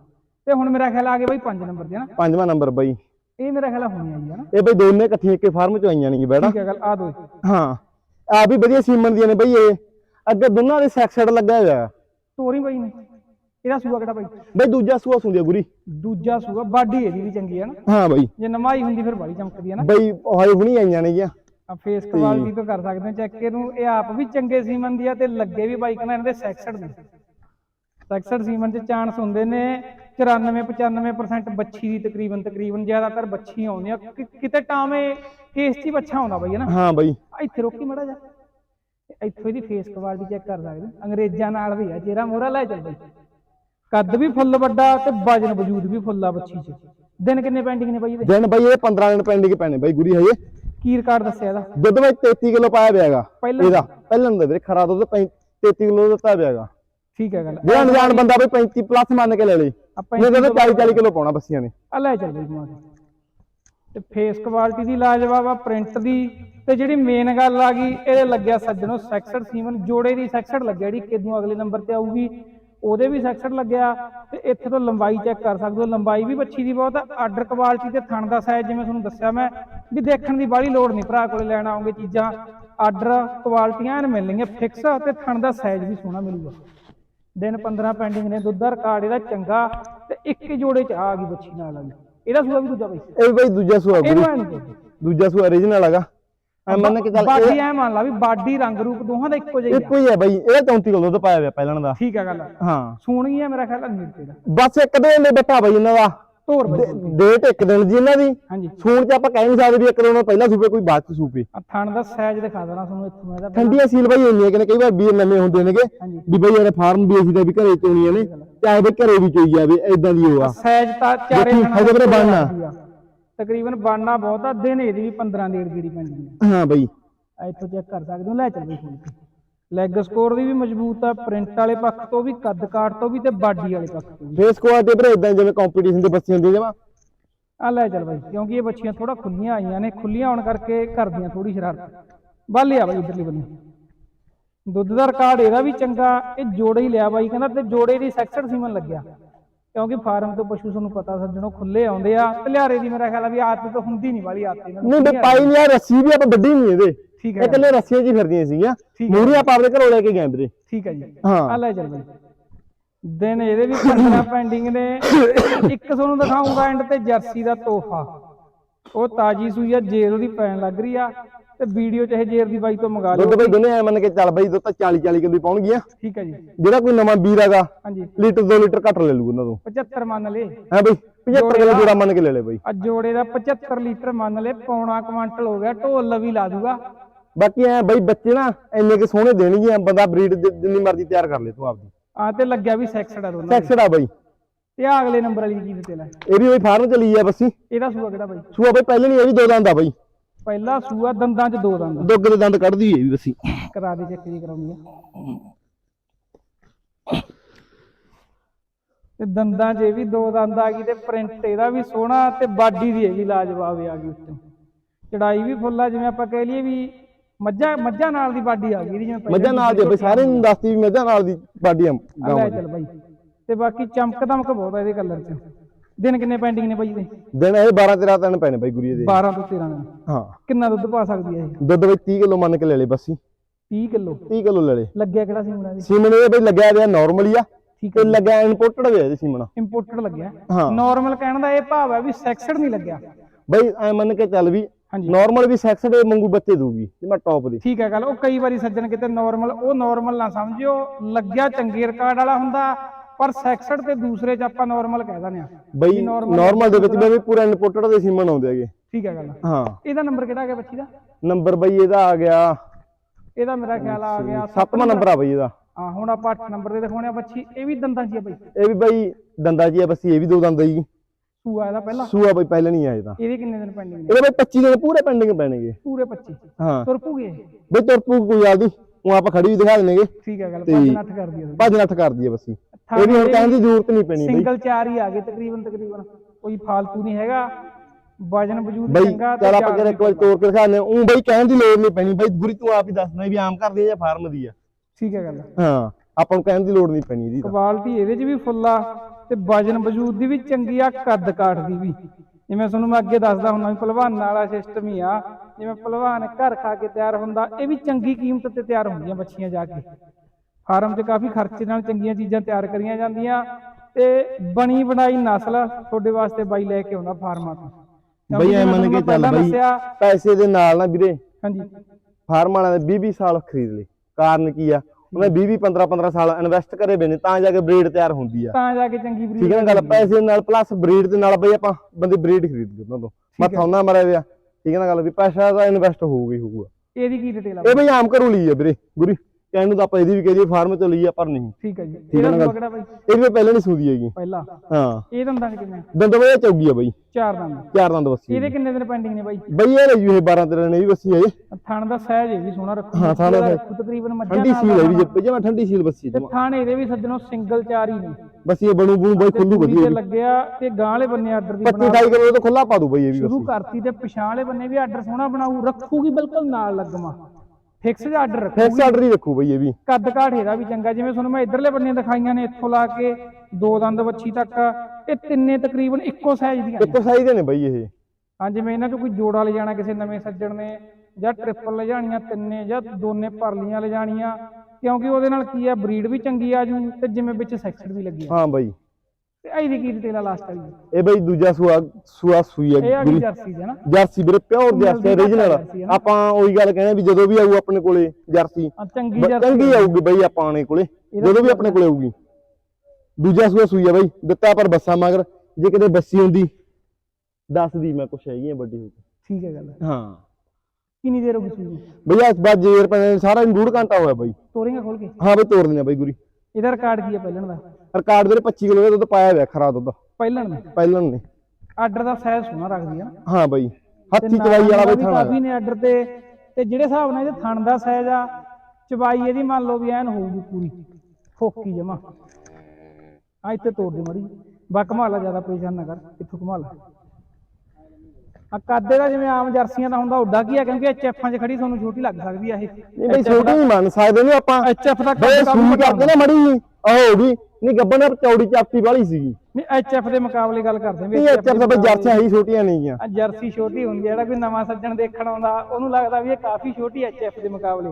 ਤੇ ਹੁਣ ਮੇਰਾ ਖਿਆਲ ਆ ਗਿਆ ਬਈ 5 ਨੰਬਰ ਦੇ ਨਾ। ਪੰਜਵਾਂ ਨੰਬਰ ਬਈ। ਇਹ ਮੇਰਾ ਖਿਆਲ ਹੋਣੀ ਆਈ ਹੈ ਨਾ। ਇਹ ਬਈ ਦੋਨੇ ਇਕੱਠੀਆਂ ਇੱਕੇ ਫਾਰਮ ਚ ਆਈਆਂ ਨੇ ਬੈੜਾ ਠੀਕ ਹੈ ਗੱਲ ਆ ਦੋ ਹਾਂ। ਆ ਵੀ ਵਧੀਆ ਸੀਮਨ ਦੀਆਂ ਨੇ ਬਈ ਇਹ। ਅੱਗੇ ਦੋਨਾਂ ਦੇ ਸੈਕਸਡ ਲੱਗਾ ਹੋਇਆ। ਤੋਰੀ ਬਾਈ ਨੇ। ਇਹਦਾ ਸੂਆ ਕਿਹੜਾ ਬਾਈ? ਬਈ ਦੂਜਾ ਸੂਆ ਆ ਗੁਰੀ। ਦੂਜਾ ਸੂਆ ਬਾਡੀ ਇਹਦੀ ਵੀ ਚੰਗੀ ਹੈ ਨਾ। ਹਾਂ ਬਈ। ਜੇ ਨਮਾਈ ਹੁੰਦੀ ਫਿਰ ਬਾੜੀ ਚਮਕਦੀ ਹੈ ਨਾ। ਬਈ ਹਾਏ ਹੁਣੀ ਆਈਆਂ ਨੇ ਗਿਆ ਆ ਫੇਸ ਕੁਆਲਿਟੀ ਤੋਂ ਕਰ ਸਕਦੇ ਹੋ ਚੈੱਕ ਇਹਨੂੰ। ਇਹ ਆਪ ਵੀ ਚੰਗੇ ਸੀਮਨ ਦੀ ਆ ਤੇ ਲੱਗੇ ਵੀ ਬਾਈਕ ਨਾਲ ਇਹਨਾਂ ਦੇ ਸੈਕਸਡ ਸੈਕਸਡ ਸੀਮਨ ਚ ਚਾਂਸ ਹੁੰਦੇ ਨੇ 94 95% ਬੱਚੀ ਦੀ ਤਕਰੀਬਨ ਤਕਰੀਬਨ ਜ਼ਿਆਦਾਤਰ ਬੱਚੀਆਂ ਆਉਂਦੀਆਂ। ਕਿਤੇ ਟਾਵੇਂ ਕੇਸ 'ਚ ਬੱਚਾ ਆਉਂਦਾ ਬਾਈ ਹੈ ਨਾ? ਹਾਂ ਬਈ। ਇੱਥੇ ਰੋਕੀ ਮੜਾ ਜਾ। ਇੱਥੋਂ ਇਹਦੀ ਫੇਸ ਕੁਆਲਿਟੀ ਚੈੱਕ ਕਰ ਸਕਦੇ। ਅੰਗਰੇਜ਼ਾਂ ਨਾਲ ਵੀ ਆ ਚਿਹਰਾ ਮੋਹਰਾ ਲੈ ਚੱਲ ਬਾਈ ਕੱਦ ਵੀ ਫੁੱਲ ਵੱਡਾ ਤੇ ਵਜਨ ਵਜੂਦ ਵੀ ਫੁੱਲ ਬੱਚੀ 'ਚ। ਦਿਨ ਕਿੰਨੇ ਪੈਂਡਿੰਗ ਨੇ ਬਾਈ ਇਹਦੇ? ਦਿਨ ਬਾਈ ਇਹ 15 ਦਿਨ ਪੈਂਡਿੰਗ ਪੈਣੇ ਬਾਈ ਗੁਰੀ ਹਜੇ ਕੀ ਰਿਕਾਰਡ ਦੱਸਿਆ ਇਹਦਾ? ਦੁੱਧ ਵਿੱਚ 33 ਕਿਲੋ ਪਾਇਆ ਪਿਆਗਾ ਪਹਿਲਾਂ? ਇਹਦਾ ਪਹਿਲਾਂ ਦਾ ਵੀਰੇ ਖਰਾ ਦੁੱਧ 33 ਕਿਲੋ ਦਿੱਤਾ ਪਿਆਗਾ ਠੀਕ ਹੈ ਗੱਲ। ਜਿਹੜਾ ਅਣਜਾਣ ਬੰਦਾ ਬਈ 35 ਪਲੱਸ ਮੰਨ ਕੇ ਲੈ ਲਈ ਆਪਾਂ ਇਹਨੇ ਤਾਂ 40 40 ਕਿਲੋ ਪਾਉਣਾ। ਬੱਸੀਆਂ ਨੇ। ਆ ਲੈ ਚੱਲ ਬਈ। ਤੇ ਫੇਸ ਕੁਆਲਿਟੀ ਦੀ ਲਾਜਵਾਬ ਆ ਪ੍ਰਿੰਟ ਦੀ। ਤੇ ਜਿਹੜੀ ਮੇਨ ਗੱਲ ਆ ਗਈ ਇਹਦੇ ਲੱਗਿਆ ਸੱਜਣੋ ਸੈਕਸਡ ਸੀਮਨ, ਜੋੜੇ ਦੀ ਸੈਕਸਡ ਲੱਗਿਆ, ਜਿਹੜੀ ਕਿਦੋਂ ਅਗਲੇ ਨੰਬਰ ਤੇ ਆਊਗੀ, ਉਹਦੇ ਵੀ ਸੈਕਸਡ ਲੱਗਿਆ। ਤੇ ਇੱਥੇ ਤੋਂ ਲੰਬਾਈ ਚੈੱਕ ਕਰ ਸਕਦੇ ਹੋ, ਲੰਬਾਈ ਵੀ ਬੱਚੀ ਦੀ ਬਹੁਤ ਆਰਡਰ ਕੁਆਲਿਟੀ ਤੇ ਥਣ ਦਾ ਸਾਈਜ਼ ਜਿਵੇਂ ਤੁਹਾਨੂੰ ਦੱਸਿਆ ਮੈਂ, ਵੀ ਦੇਖਣ ਦੀ ਬਾਹਲੀ ਲੋੜ ਨਹੀਂ ਭਰਾ ਕੋਲੇ ਲੈਣ ਆਉਂਗੇ ਚੀਜ਼ਾਂ। ਆਰਡਰ ਕੁਆਲਿਟੀਆਂ ਐਨ ਮਿਲਣਗੀਆਂ ਫਿਕਸ ਤੇ ਥਣ ਦਾ ਸਾਈਜ਼ ਵੀ ਸੋਹਣਾ ਮਿਲੂਗਾ। ਦਿਨ 15 ਪੈਂਡਿੰਗ ਨੇ, ਦੁੱਧ ਦਾ ਰਿਕਾਰਡ ਇਹਦਾ ਚੰਗਾ, ਤੇ ਇੱਕ ਜੋੜੇ ਚ ਆ ਗਈ ਬੱਚੀ ਨਾਲ ਆ ਗਈ ਇਹਦਾ ਸੂਆ ਵੀ ਦੂਜਾ ਬਈ। ਇਹ ਵੀ ਬਾਈ ਦੂਜਾ ਸੂਆ ਗੁਰੀ। ਦੂਜਾ ਸੂਆ origignal ਹੈਗਾ। ਐ ਮੰਨ ਕੇ ਚੱਲ ਇਹ ਐ ਮੰਨ ਲਾ ਵੀ ਬਾਡੀ ਰੰਗ ਰੂਪ ਦੋਹਾਂ ਦਾ ਇੱਕੋ ਜਿਹਾ ਹੀ ਆ। ਇੱਕੋ ਹੀ ਹੈ ਬਾਈ। ਇਹਦਾ 34 ਕਿਲੋ ਦੁੱਧ ਪਾਇਆ ਪਿਆ ਪਹਿਲਾਂ ਦਾ। ਠੀਕ ਆ ਗੱਲ। ਹਾਂ। ਸੋਹਣੀ ਆ ਮੇਰਾ ਖਿਆਲ ਹੈ ਨੀਤੇ ਦਾ ਬਸ ਇੱਕ ਦਿਨ ਦੇ ਬੱਟਾ ਬਾਈ ਇਹਨਾਂ ਦਾ। ਬਈ। ਦੇ- ਡੇਟ ਇੱਕ ਦਿਨ ਜੀ ਇਹਨਾਂ ਦੀ। ਹਾਂਜੀ। ਸੂਣ ਚ ਆਪਾਂ ਕਹਿ ਨਹੀਂ ਸਕਦੇ ਵੀ ਇੱਕ ਦਿਨ ਪਹਿਲਾਂ ਸੂਪੇ ਕੋਈ ਬਾਅਦ ਚ ਸੂਪੇ। ਆ ਥਣ ਦਾ ਸਾਈਜ਼ ਦਿਖਾ ਦੇਣਾ ਤੁਹਾਨੂੰ ਇੱਥੋਂ ਇਹਦਾ ਠੰਡੀਆਂ ਸੀਲ ਬਾਈ ਇੰਨੀਆਂ ਕਿ ਕਈ ਵਾਰ ਵੀਰ ਨਵੇਂ ਹੁੰਦੇ ਨੇਗੇ। ਹਾਂਜੀ। ਵੀ ਬਈ ਯਾਰ ਫਾਰਮ ਵੀ ਅਸੀਂ ਤਾਂ ਵੀ ਘਰੇ ਚੋਣੀਆਂ ਨੇ। ਚਾਹੇ ਵੀ ਘਰੇ ਵੀ ਚੋਈ ਜਾਵੇ ਐਦਾਂ ਦੀ ਉਹ ਆ। ਸਾਈਜ਼ ਤਾਂ ਚਾਰੇ ਦੇਖੀ, ਹਜੇ ਵੀਰੇ ਦਾ ਬਣਨਾ। ਤਕਰੀਬਨ ਬਣਨਾ ਬਹੁਤ ਆ ਦਿਨ ਇਹਦੀ ਵੀ 15 ਡੇਢ ਗੀੜੀ ਪੈਂਦੀ ਹਾਂ ਬਾਈ। ਆ ਇੱਥੋਂ ਚੈੱਕ ਕਰ ਸਕਦੇ ਹੋ ਲੈ ਚੱਲ ਬਈ ਫੋਨ ਤੇ ਲੈਗ ਸਕੋਰ ਦੀ ਵੀ ਮਜ਼ਬੂਤ ਆ ਪ੍ਰਿੰਟ ਵਾਲੇ ਪੱਖ ਤੋਂ ਵੀ ਕੱਦ ਕਾਠ ਤੋਂ ਵੀ ਤੇ ਬਾਡੀ ਵਾਲੇ ਪੱਖ ਤੋਂ ਵੀ। ਫੇਸ ਕੁਆਲਿਟੀ ਵੀਰੇ ਇਦਾਂ ਜਿਵੇਂ ਕੰਪੀਟੀਸ਼ਨ ਦੇ ਬੱਚੇ ਹੁੰਦੇ ਜਮਾ ਆ ਲੈ ਚੱਲ ਬਾਈ ਕਿਉਂਕਿ ਇਹ ਬੱਚੀਆਂ ਥੋੜਾ ਖੁੱਲੀਆਂ ਆਈਆਂ ਨੇ ਖੁੱਲੀਆਂ ਹੋਣ ਕਰਕੇ ਕਰਦੀਆਂ ਥੋੜੀ ਸ਼ਰਾਰਤ। ਬਾਲੀ ਆ ਬਾਈ ਇਧਰਲੀ ਬੰਨੀ ਦੁੱਧ ਦਾ ਰਿਕਾਰਡ ਇਹਦਾ ਵੀ ਚੰਗਾ ਇਹ ਜੋੜੇ ਹੀ ਲਿਆ ਬਾਈ ਕਹਿੰਦਾ ਤੇ ਜੋੜੇ ਦੀ ਸੈਕਸਡ ਸੀਮਨ ਲੱਗਿਆ। ਕਿਉਂਕਿ ਫਾਰਮ ਤੋਂ ਪਸ਼ੂ ਤੁਹਾਨੂੰ ਪਤਾ ਸੱਜਣੋ ਖੁੱਲੇ ਆਉਂਦੇ ਆ ਤੇ ਲਿਆਰੇ ਦੀ ਮੇਰਾ ਖਿਆਲ ਆ ਵੀ ਆਦਤ ਤਾਂ ਹੁੰਦੀ ਨਹੀਂ ਵਾਲੀ ਆਦਤ ਇਹਨਾਂ ਨਹੀਂ ਬਈ ਪਾਈ ਨਹੀਂ ਆ ਰੱਸੀ ਵੀ ਆਪਾਂ ਵੱਡੀ ਨਹੀਂ ਇਹਦੇ। ਠੀਕ ਇਹ ਹੈ ਇਕੱਲੇ ਰੱਸੀਆਂ ਹੀ ਫਿਰਦੀਆਂ ਸੀਗੀਆਂ। ਮੂਰੀ ਆਪਾਂ ਆਪਣੇ ਘਰੋਂ ਲੈ ਕੇ ਗਏ ਵੀਰੇ। ਠੀਕ ਹੈ ਜੀ। ਹਾਂ। ਆ ਲੈ ਚੱਲ ਬਾਈ। ਦਿਨ ਇਹਦੇ ਵੀ 15 ਪੈਂਡਿੰਗ ਨੇ। ਇੱਕ ਤੁਹਾਨੂੰ ਦਿਖਾਉਂਗਾ ਐਂਡ ਤੇ ਜਰਸੀ ਦਾ ਤੋਹਫਾ। ਉਹ ਤਾਜੀ ਸੂਈ ਆ ਜੇਰ ਉਹਦੀ ਪੈਣ ਲੱਗ ਰਹੀ ਆ। ਤੇ ਵੀਡੀਓ ਚਾਹੇ ਜੇਰ ਦੀ ਬਾਈ ਤੋਂ ਮੰਗਾ ਦੁੱਧ ਲਓ। ਬਈ ਦੋਨੇ ਐ ਮੰਨ ਕੇ ਚੱਲ ਬਈ ਦੁੱਧ ਤਾਂ 40 40 ਕਿਲੋ ਪਾਉਣਗੀਆਂ। ਠੀਕ ਹੈ ਜੀ। ਜਿਹੜਾ ਕੋਈ ਨਵਾਂ ਵੀਰ ਹੈਗਾ ਹਾਂਜੀ। ਲੀਟਰ 2 ਲੀਟਰ ਘੱਟ ਲੈ ਲੂ ਉਹਨਾਂ ਤੋਂ। 75 ਮੰਨ ਲਏ। ਹੈ ਬਈ 75 ਕਿਲੋ ਜੋੜਾ ਮੰਨ ਕੇ ਲੈ ਲੈ ਬਈ। ਆ ਜੋੜੇ ਦਾ 75 ਲੀਟਰ ਮੰਨ ਲਏ ਪੌਣਾ ਕੁਆਂਟਲ ਹੋ ਗਿਆ ਢੋਲ ਲਵੀ ਲਾ ਦੂਗਾ। ਬਾਕੀ ਐ ਬਈ ਬੱਚੇ ਨਾ ਇੰਨੇ ਕਿ ਸੋਹਣੇ ਦੇਣਗੀਆਂ ਬੰਦਾ ਬਰੀਡ ਜਿੰਨੀ ਮਰਜ਼ੀ ਤਿਆਰ ਕਰ ਲੈ ਤੂੰ ਆਪਦੀ। ਆ ਤੇ ਲੱਗਿਆ ਵੀ ਸੈਕਸਡ ਆ ਦੋਨਾਂ ਦੇ। ਸੈਕਸਡ ਆ ਬਈ। ਤੇ ਆ ਅਗਲੇ ਨੰਬਰ ਵਾਲੀ ਕੀ ਡਿਟੇਲ ਹੈ ਇਹ ਵੀ ਬਈ ਫਾਰਮ ਚਲੀ ਆ ਬੱਸੀ। ਇਹਦਾ ਸੂਆ ਕਿਹੜਾ ਬਾਈ? ਸੂਆ ਬਈ ਪਹਿਲੇ ਨਹੀਂ ਇਹ ਵੀ ਦੋ ਦੰਦ ਆ ਬਈ। ਪਹਿਲਾ ਸੂਆ ਦੰਦਾਂ 'ਚ ਦੋ ਦੰਦ। ਦੁੱਗ ਦੇ ਦੰਦ ਕੱਢਦੀ ਇਹ ਵੀ ਬੱਸੀ ਕਰਾ ਦੇ ਚੈੱਕ ਜੀ ਕਰਾਉਣੀ ਆ। ਤੇ ਦੰਦਾਂ 'ਚ ਇਹ ਵੀ ਦੋ ਦੰਦ ਆ ਗਈ ਤੇ ਪ੍ਰਿੰਟ ਇਹਦਾ ਵੀ ਸੋਹਣਾ ਤੇ ਬਾਡੀ ਦੀ ਇਹ ਵੀ ਲਾਜਵਾਬ ਆ ਗਈ ਉੱਤੇ। ਚੜਾਈ ਵੀ ਫੁੱਲ ਆ ਜਿਵੇਂ ਆਪਾਂ ਕਹਿ ਲਈਏ ਵੀ ਮੱਝਾਂ ਮੱਝਾਂ ਨਾਲ ਦੀ ਬਾਡੀ ਆ ਗਈ ਜਿਵੇਂ ਮੱਝਾਂ ਨਾਲ ਦੇ ਬਈ ਸਾਰੇ ਨੂੰ ਦੱਸਤੀ ਵੀ ਮੱਝਾਂ ਨਾਲ ਦੀ ਬਾਡੀ ਆ ਗਾਵਾਂ ਚੱਲ ਬਾਈ। ਤੇ ਬਾਕੀ ਚਮਕ ਦਮਕ ਬਹੁਤ ਆ ਇਹਦੇ ਕਲਰ 'ਚ। ਦਿਨ ਕਿੰਨੇ ਪੈਂਡਿੰਗ ਨੇ ਬਾਈ ਦੇ ਦਿਨ ਇਹ 12 13 ਦਿਨ ਪੈਣੇ ਬਈ ਗੁਰੀਏ ਦੇ। 12 ਤੋਂ 13 ਦਿਨ ਹਾਂ। ਕਿੰਨਾ ਦੁੱਧ ਪਾ ਸਕਦੀ ਹੈ ਇਹ? ਦੁੱਧ ਬਈ 30 ਕਿਲੋ ਮੰਨ ਕੇ ਲੈ ਲੈ ਬੱਸੀ। 30 ਕਿਲੋ? 30 ਕਿਲੋ ਲੈ ਲੈ ਲੱਗਿਆ ਕਿਹੜਾ ਸੀਮਣਾ ਦੀ ਸੀਮਨ ਇਹ ਬਈ ਲੱਗਿਆ ਹੋਇਆ ਨਾਰਮਲ ਹੀ ਆ। ਠੀਕ ਤੇ ਲੱਗਿਆ ਇੰਪੋਰਟਡ ਹੋਇਆ ਜੀ ਸੀਮਨ ਇੰਪੋਰਟਡ ਲੱਗਿਆ। ਹਾਂ। ਨਾਰਮਲ ਕਹਿਣ ਦਾ ਇਹ ਭਾਵ ਹੈ ਵੀ ਸੈਕਸਡ ਨਹੀਂ ਲੱਗਿਆ। ਬਈ ਐ ਮੰਨ ਕੇ ਚੱਲ ਵੀ ਹਾਂਜੀ। ਨਾਰਮਲ ਵੀ ਸੈਕਸ ਦੇ ਮੰਗੂ ਬੱਚੇ ਦੂਗੀ ਤੇ ਮੈਂ ਟੌਪ ਦੀ। ਠੀਕ ਹੈ ਗੱਲ ਉਹ ਕਈ ਵਾਰੀ ਸੱਜਣ ਕਿਤੇ ਨਾਰਮਲ ਉਹ ਨਾਰਮਲ ਨਾ ਸਮਝਿਓ। ਲੱਗਿਆ ਚੰਗੇ ਰਿਕਾਰਡ ਵਾਲਾ ਹੁੰਦਾ ਪਰ ਸੈਕਸਡ ਤੇ ਦੂਸਰੇ ਚ ਆਪਾਂ ਨਾਰਮਲ ਕਹਿ ਦਿੰਦੇ ਆ ਬਈ ਨਾਰਮਲ ਦੇ ਵਿੱਚ ਵੀ ਪੂਰਾ ਇੰਪੋਰਟਡ ਦੇ ਸੀਮਨ ਆਉਂਦੇ ਹੈਗੇ। ਠੀਕ ਹੈ ਗੱਲ। ਹਾਂ। ਇਹਦਾ ਨੰਬਰ ਕਿਹੜਾ ਹੈਗਾ ਬੱਚੀ ਦਾ? ਨੰਬਰ ਬਈ ਇਹਦਾ ਆ ਗਿਆ। ਇਹਦਾ ਮੇਰਾ ਖਿਆਲ ਆ ਗਿਆ ਸੱਤਵਾਂ ਨੰਬਰ ਆ ਬਈ ਇਹਦਾ। ਹਾਂ ਹੁਣ ਆਪਾਂ 8 ਨੰਬਰ ਦੇ ਦਿਖਾਉਣੇ ਆ ਬੱਚੀ। ਇਹ ਵੀ ਦੰਦਾਂ ਹੀ ਆ ਬਈ। ਇਹ ਵੀ ਬਈ ਦੰਦਾ ਜੀ ਆ ਬੱਸੀ ਇਹ ਵੀ ਦੋ ਦੰਦ ਜੀ। ਸੂਆ ਇਹਦਾ ਪਹਿਲਾ? ਸੂਆ ਬਈ ਪਹਿਲਾਂ ਨਹੀਂ ਆਇਆ ਤਾਂ ਇਹਦੇ ਕਿੰਨੇ ਦਿਨ ਪੈਂਡਿੰਗ ਨੇ? ਇਹਦੇ ਬਈ 25 ਦਿਨ ਪੂਰੇ ਪੈਂਡਿੰਗ ਪੈਣਗੇ। ਪੂਰੇ 25 ਹਾਂ। ਤੁਰ ਪੂਗੇ? ਬਈ ਤੁਰਪੂ ਕੋਈ ਆਲਦੀ ਉਹ ਆਪਾਂ ਖੜੀ ਵੀ ਦਿਖਾ ਦਿੰਨੇਗੇ ਠੀਕ ਹੈ ਗੱਲ ਪੰਜ ਨੱਠ ਕਰ ਦਿਓ ਭੱਜ ਨੱਠ ਕਰਦੀ ਆ ਬੱਸੀ ਇਹ ਵੀ ਹੁਣ ਕਹਿਣ ਦੀ ਜ਼ਰੂਰਤ ਨਹੀਂ ਪੈਣੀ ਬਈ। ਸਿੰਗਲ ਚਾਰ ਹੀ ਆ ਗਏ ਤਕਰੀਬਨ ਤਕਰੀਬਨ। ਕੋਈ ਫਾਲਤੂ ਨਹੀਂ ਹੈਗਾ। ਵਜਨ ਵਜੂਦ ਬਈ ਚੰਗਾ ਤੇ ਚੱਲ ਆਪਾਂ ਕਿਹੜੇ ਇੱਕ ਵਾਰੀ ਤੋੜ ਕੇ ਦਿਖਾਉਂਦੇ ਉਹ ਬਈ ਕਹਿਣ ਦੀ ਲੋੜ ਨਹੀਂ ਪੈਣੀ। ਬਈ ਗੁਰੀ ਤੂੰ ਆਪ ਹੀ ਦੱਸਣਾ ਵੀ ਆਮ ਕਰਦੀ ਆ ਜਾਂ ਫਾਰਮ ਦੀ ਆ। ਠੀਕ ਹੈ ਗੱਲ। ਹਾਂ ਆਪਾਂ ਨੂੰ ਕਹਿਣ ਦੀ ਲੋੜ ਨਹੀਂ ਪੈਣੀ ਇਹਦੀ ਤਾਂ। ਕੁਆਲਿਟੀ ਇਹਦੇ 'ਚ ਵੀ ਫੁੱਲ ਆ ਤੇ ਵਜਨ ਵਜੂਦ ਦੀ ਵੀ ਚੰਗੀ ਆ ਕੱਦ ਕਾਠ ਦੀ ਵੀ। ਜਿਵੇਂ ਤੁਹਾਨੂੰ ਮੈਂ ਅੱਗੇ ਦੱਸਦਾ ਹੁੰਦਾ ਵੀ ਪਹਿਲਵਾਨ ਵਾਲਾ ਸਿਸਟਮ ਹੀ ਆ। ਜਿਵੇਂ ਪਹਿਲਵਾਨ ਘਰ ਖਾ ਕੇ ਤਿਆਰ ਹੁੰਦਾ ਇਹ ਵੀ ਚੰਗੀ ਕੀਮਤ ਤੇ ਤਿਆਰ ਹੁੰਦੀਆਂ ਬੱਚੀਆਂ ਜਾ ਕੇ। ਫਾਰਮ 'ਚ ਕਾਫੀ ਖਰਚੇ ਨਾਲ ਚੰਗੀਆਂ ਚੀਜ਼ਾਂ ਤਿਆਰ ਕਰੀਆਂ ਜਾਂਦੀਆਂ ਤੇ ਬਣੀ ਬਣਾਈ ਨਸਲ ਤੁਹਾਡੇ ਵਾਸਤੇ ਬਾਈ ਲੈ ਕੇ ਆਉਂਦਾ ਫਾਰਮਾਂ ਤੋਂ। ਬਈ ਐ ਮੰਨ ਕੇ ਚੱਲ ਬਈ ਪੈਸੇ ਦੇ ਨਾਲ ਨਾ ਵੀਰੇ ਹਾਂਜੀ। ਫਾਰਮ ਵਾਲਿਆਂ ਦੇ 20 20 ਸਾਲ ਖਰੀਦ ਲਏ। ਕਾਰਨ ਕੀ ਆ? ਉਹਨੇ 20 20 15 15 ਸਾਲ ਇਨਵੈਸਟ ਕਰੇ ਨੇ ਤਾਂ ਜਾ ਕੇ ਬਰੀਡ ਤਿਆਰ ਹੁੰਦੀ ਆ। ਤਾਂ ਜਾ ਕੇ ਚੰਗੀ ਠੀਕ ਬਰੀਡ ਹੈ ਨਾ ਗੱਲ? ਪੈਸੇ ਨਾਲ ਪਲੱਸ ਬਰੀਡ ਦੇ ਨਾਲ ਬਈ ਆਪਾਂ ਬੰਦੇ ਬਰੀਡ ਖਰੀਦ ਲਈ ਉਹਨਾਂ ਤੋਂ। ਮੱਥਾ ਉਹਨਾਂ ਮਰਿਆ ਪਿਆ ਠੀਕ ਹੈ ਨਾ ਗੱਲ? ਵੀ ਪੈਸਾ ਦਾ ਇਨਵੈਸਟ ਹੋਊਗਾ ਹੀ ਹੋਊਗਾ। ਇਹਦੀ ਕੀ ਡਿਟੇਲ ਆ ਇਹ ਬਈ ਆਮ ਘਰੋਂ ਲਈ ਆ ਵੀਰੇ ਗੁਰੀ। ਕਹਿਣ ਨੂੰ ਤਾਂ ਆਪਾਂ ਇਹਦੀ ਵੀ ਕਹਦੇ ਫਾਰਮ ਚ ਲਈ ਆ ਪਰ ਨਹੀਂ। ਠੀਕ ਹੈ ਜੀ। ਹੈ ਨਾ ਗੱਲ? ਬਾਈ? ਇਹ ਵੀ ਪਹਿਲਾਂ ਨਹੀਂ ਸੂਦੀ ਹੈਗੀ। ਪਹਿਲਾ? ਹਾਂ। ਇਹ ਦੰਦਾਂ 'ਚ ਕਿਵੇਂ ਦੰਦ ਬਈ ਇਹ ਚੌਗੀ ਆ ਬਈ। ਚਾਰ ਦੰਦ। ਚਾਰ ਦੰਦ ਬੱਸੀ। ਇਹਦੇ ਕਿੰਨੇ ਦਿਨ ਪੈਂਡਿੰਗ ਨੇ ਬਾਈ? ਬਈ ਇਹ ਰਹੀ ਇਹ 12 13 ਨੇ ਵੀ ਬੱਸੀ ਹੈ ਇਹ। ਥਣ ਦਾ ਸਾਈਜ਼ ਇਹ ਵੀ ਸੋਹਣਾ ਰੱਖੂ। ਹਾਂ, ਥਣ ਦਾ ਇਹਦਾ size। ਰੱਖੂ ਤਕਰੀਬਨ ਮੱਝਾਂ ਠੰਡੀ ਨਾਲ ਸੀਲ ਹੈ ਵੀ ਦਾ ਜੇ ਜਮਾ ਠੰਡੀ ਸੀਲ ਬੱਸੀ ਤੇ ਜਮਾ। ਥਣ ਇਹਦੇ ਵੀ ਸੱਜਣੋ ਸਿੰਗਲ ਚਾਰ ਹੀ ਨੇ। ਬੱਸੀ ਇਹ ਬਣੂ ਬਣੂ ਬਈ ਖੁੱਲੂ ਵਧੀਆ ਤੇ ਲੱਗਿਆ ਤੇ ਗਾਂ ਵਾਲੇ ਬੰਨੇ ਆਰਡਰ ਦੀ 25 28 ਕਿਲੋ ਤੋਂ ਖੁੱਲਾ ਪਾ ਦੂ ਬਈ ਇਹ ਵੀ ਸ਼ੁਰੂ ਬੱਸੀ। ਕਰਤੀ ਤੇ ਪਛਾਣ ਵਾਲੇ ਬੰਨੇ ਵੀ ਆਰਡਰ ਸੋਹਣਾ ਬਣਾਊ ਰੱਖੂਗੀ ਬਿਲਕੁਲ ਨਾਲ ਲੱਗਵਾ ਫਿਕਸ ਆਰਡਰ ਰੱਖੂ ਫਿਕਸ ਆਰਡਰ ਹੀ ਰੱਖੂ ਬਈ ਇਹ ਵੀ। ਕੱਦ ਕਾਠ ਇਹਦਾ ਵੀ ਚੰਗਾ ਜਿਵੇਂ ਤੁਹਾਨੂੰ ਮੈਂ ਇਧਰਲੇ ਬੰਨੇ ਦਿਖਾਈਆਂ ਨੇ ਇੱਥੋਂ ਲਾ ਕੇ ਦੋ ਦੰਦ ਵੱਛੀ ਤੱਕ ਇਹ ਤਿੰਨੇ ਤਕਰੀਬਨ ਇੱਕੋ ਸਾਈਜ਼ ਦੀਆਂ ਇੱਕੋ ਸਾਈਜ਼ ਦੇ ਨੇ ਬਈ ਇਹ। ਹਾਂ ਜਿਵੇਂ ਇਹਨਾਂ ਚੋਂ ਕੋਈ ਜੋੜਾ ਲੈ ਜਾਣਾ ਕਿਸੇ ਨਵੇਂ ਸੱਜਣ ਨੇ ਜਾਂ ਟ੍ਰਿਪਲ ਲੈ ਜਾਣੀਆਂ ਤਿੰਨੇ ਜਾਂ ਦੋਨੇ ਪਰਲੀਆਂ ਲੈ ਜਾਣੀਆਂ ਕਿਉਂਕਿ ਉਹਦੇ ਨਾਲ ਕੀ ਆ ਬਰੀਡ ਵੀ ਚੰਗੀ ਆ ਜੂ ਤੇ ਜਿਵੇਂ ਵਿੱਚ ਸੈਕਸਡ ਵੀ ਲੱਗੀ ਹਾਂ ਬਈ। ਤੇ ਇਹਦੀ ਕੀ ਡਿਟੇਲ ਆ ਲਾਸਟ ਵਾਲੀ ਇਹ ਬਈ ਦੂਜਾ ਸੂਆ ਸੂਆ ਸੂਈ ਇਹ ਹੈ ਗਈ ਜਰਸੀ ਹੈ ਨਾ? ਜਰਸੀ ਵੀਰੇ ਪਿਓਰ ਜਰਸੀ ਨਾ। ਆਪਾਂ ਉਹੀ ਗੱਲ ਕਹਿੰਦੇ ਵੀ ਜਦੋਂ ਵੀ ਆਊ ਆਪਣੇ ਕੋਲੇ ਜਰਸੀ। ਆ ਚੰਗੀ ਬ- ਜਰਸੀ ਚੰਗੀ ਆਊਗੀ ਬਈ ਆਪਾਂ ਆਣੇ ਕੋਲੇ। ਜਦੋਂ ਵੀ ਆਪਣੇ ਕੋਲੇ ਆਊਗੀ। ਦੂਜਾ ਸੂਆ ਸੂਈ ਆ ਬਈ ਦਿੱਤਾ ਪਰ ਬੱਸਾਂ ਮਗਰ। ਜੇ ਕਿਤੇ ਬੱਸੀ ਹੁੰਦੀ ਦੱਸਦੀ ਮੈਂ ਕੁਛ ਹੈਗੀ ਆ ਵੱਡੀ ਹੋ ਕੇ ਠੀਕ ਹੈ ਗੱਲ। ਹਾਂ। ਕਿੰਨੀ ਦੇਰ ਹੋ ਗਈ ਸੂਈ ਬਈ ਅੱਜ ਬਾਅਦ ਜੇਰ ਪੈਣੇ ਸਾਰਾ ਡੂਢ ਘੰਟਾ ਹੋਇਆ ਬਈ। ਤੋਰੀਆਂ ਖੋਲ ਕੇ? ਹਾਂ ਬਈ ਤੋੜ ਦਿੰਦੇ ਆ ਬਈ ਗੁਰੀ। ਇਹਦਾ ਰਿਕਾਰਡ ਕੀ ਹੈ ਪਹਿਲਣ ਦਾ? ਰਿਕਾਰਡ ਦੇ 25 ਕਿਲੋ ਦਾ ਦੁੱਧ ਪਾਇਆ ਹੋਇਆ ਖਰਾ ਦੁੱਧ। ਪਹਿਲਣ ਦਾ? ਪਹਿਲਾਂ ਨੇ। ਆਰਡਰ ਦਾ ਸਾਈਜ਼ ਸੋਹਣਾ ਰੱਖਦੀ ਆ ਨਾ। ਹਾਂ ਬਈ ਹੱਥੀ ਚਵਾਈ ਵਾਲਾ ਬਈ ਥਾਣਾ ਕਾਫੀ ਨੇ ਆਰਡਰ ਤੇ ਤੇ ਜਿਹੜੇ ਹਿਸਾਬ ਨਾਲ ਇਹਦੇ ਥਣ ਦਾ ਸਾਈਜ਼ ਆ ਚਬਾਈ ਇਹਦੀ ਮੰਨ ਲਓ ਵੀ ਐਨ ਹੋਊਗੀ ਪੂਰੀ। ਫੋਕੀ ਜਮਾ। ਆ ਇੱਥੇ ਤੋੜ ਦੇ ਮੜੀ। ਬਾ ਕਮਾਲਾ ਜ਼ਿਆਦਾ ਪਰੇਸ਼ਾਨ ਨਾ ਕਰ ਇੱਥੋਂ ਕਮਾਲਾ ਆ ਕਾਦੇ ਦਾ ਜਿਵੇਂ ਆਮ ਜਰਸੀਆਂ ਦਾ ਹੁੰਦਾ ਉੱਡਾ ਕੀ ਆ? ਕਿਉਂਕਿ ਐਚਐਫਾਂ 'ਚ ਖੜੀ ਤੁਹਾਨੂੰ ਛੋਟੀ ਲੱਗ ਸਕਦੀ ਆ ਇਹ। ਨਹੀਂ ਬਈ ਛੋਟੀ ਨਹੀਂ ਮੰਨ ਸਕਦੇ ਨੇ ਆਪਾਂ। ਐਚਐਫ ਦਾ ਬਈ ਸੂਈ ਕਰਕੇ ਨਾ ਮੜੀ ਆਹ ਹੋ ਗਈ। ਨਹੀਂ ਗੱਬਨ ਨਾਲ ਚੌੜੀ ਚਾਪੀ ਵਾਲੀ ਸੀਗੀ। ਨਹੀਂ ਐਚਐਫ ਦੇ ਮੁਕਾਬਲੇ ਗੱਲ ਕਰਦੇ ਹਾਂ ਵੀ ਇਹ ਅੱਛਾ ਤਾਂ ਬਈ ਜਰਸੀਆਂ ਹੀ ਛੋਟੀਆਂ ਨਹੀਂ ਗੀਆਂ। ਆ ਜਰਸੀ ਛੋਟੀ ਹੁੰਦੀ ਹੈ ਜਿਹੜਾ ਕੋਈ ਨਵਾਂ ਸੱਜਣ ਦੇਖਣ ਆਉਂਦਾ ਉਹਨੂੰ ਲੱਗਦਾ ਵੀ ਇਹ ਕਾਫੀ ਛੋਟੀ ਐਚਐਫ ਦੇ ਮੁਕਾਬਲੇ।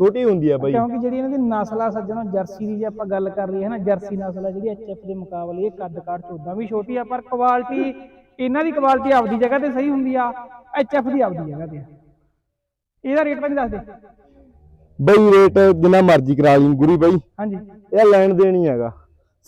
ਛੋਟੀ ਹੁੰਦੀ ਆ ਬਈ। ਕਿਉਂਕਿ ਜਿਹੜੀ ਇਹਨਾਂ ਦੀ ਨਸਲ ਆ ਸੱਜਣੋ ਜਰਸੀ ਦੀ ਜੇ ਆਪਾਂ ਗੱਲ ਕਰ ਲਈਏ ਨਾ ਜਰਸੀ ਨਸਲ ਆ ਜਿਹੜੀ ਐਚਐਫ ਦੇ ਮੁਕਾਬਲੇ ਇਹ ਕੱਦ ਕਾਠ ਉਦਾਂ ਵੀ ਛੋਟੀ ਆ ਪਰ ਕੁਆਲਿਟੀ ਇਹਨਾਂ ਦੀ ਕੁਆਲਿਟੀ ਆਪਦੀ ਜਗ੍ਹਾ ਤੇ ਸਹੀ ਹੁੰਦੀ ਆ ਐਚਐਫ ਦੀ ਆਪਦੀ ਜਗ੍ਹਾ ਤੇ ਆ। ਇਹਦਾ ਰੇਟ ਤਾਂ ਨਹੀਂ ਦੱਸਦੇ ਬਈ ਰੇਟ ਜਿੰਨਾ ਮਰਜ਼ੀ ਕਰਾ ਲਈ ਗੁਰੀ ਬਈ। ਹਾਂਜੀ। ਇਹ ਲੈਣ ਦੇਣੀ ਹੈਗਾ।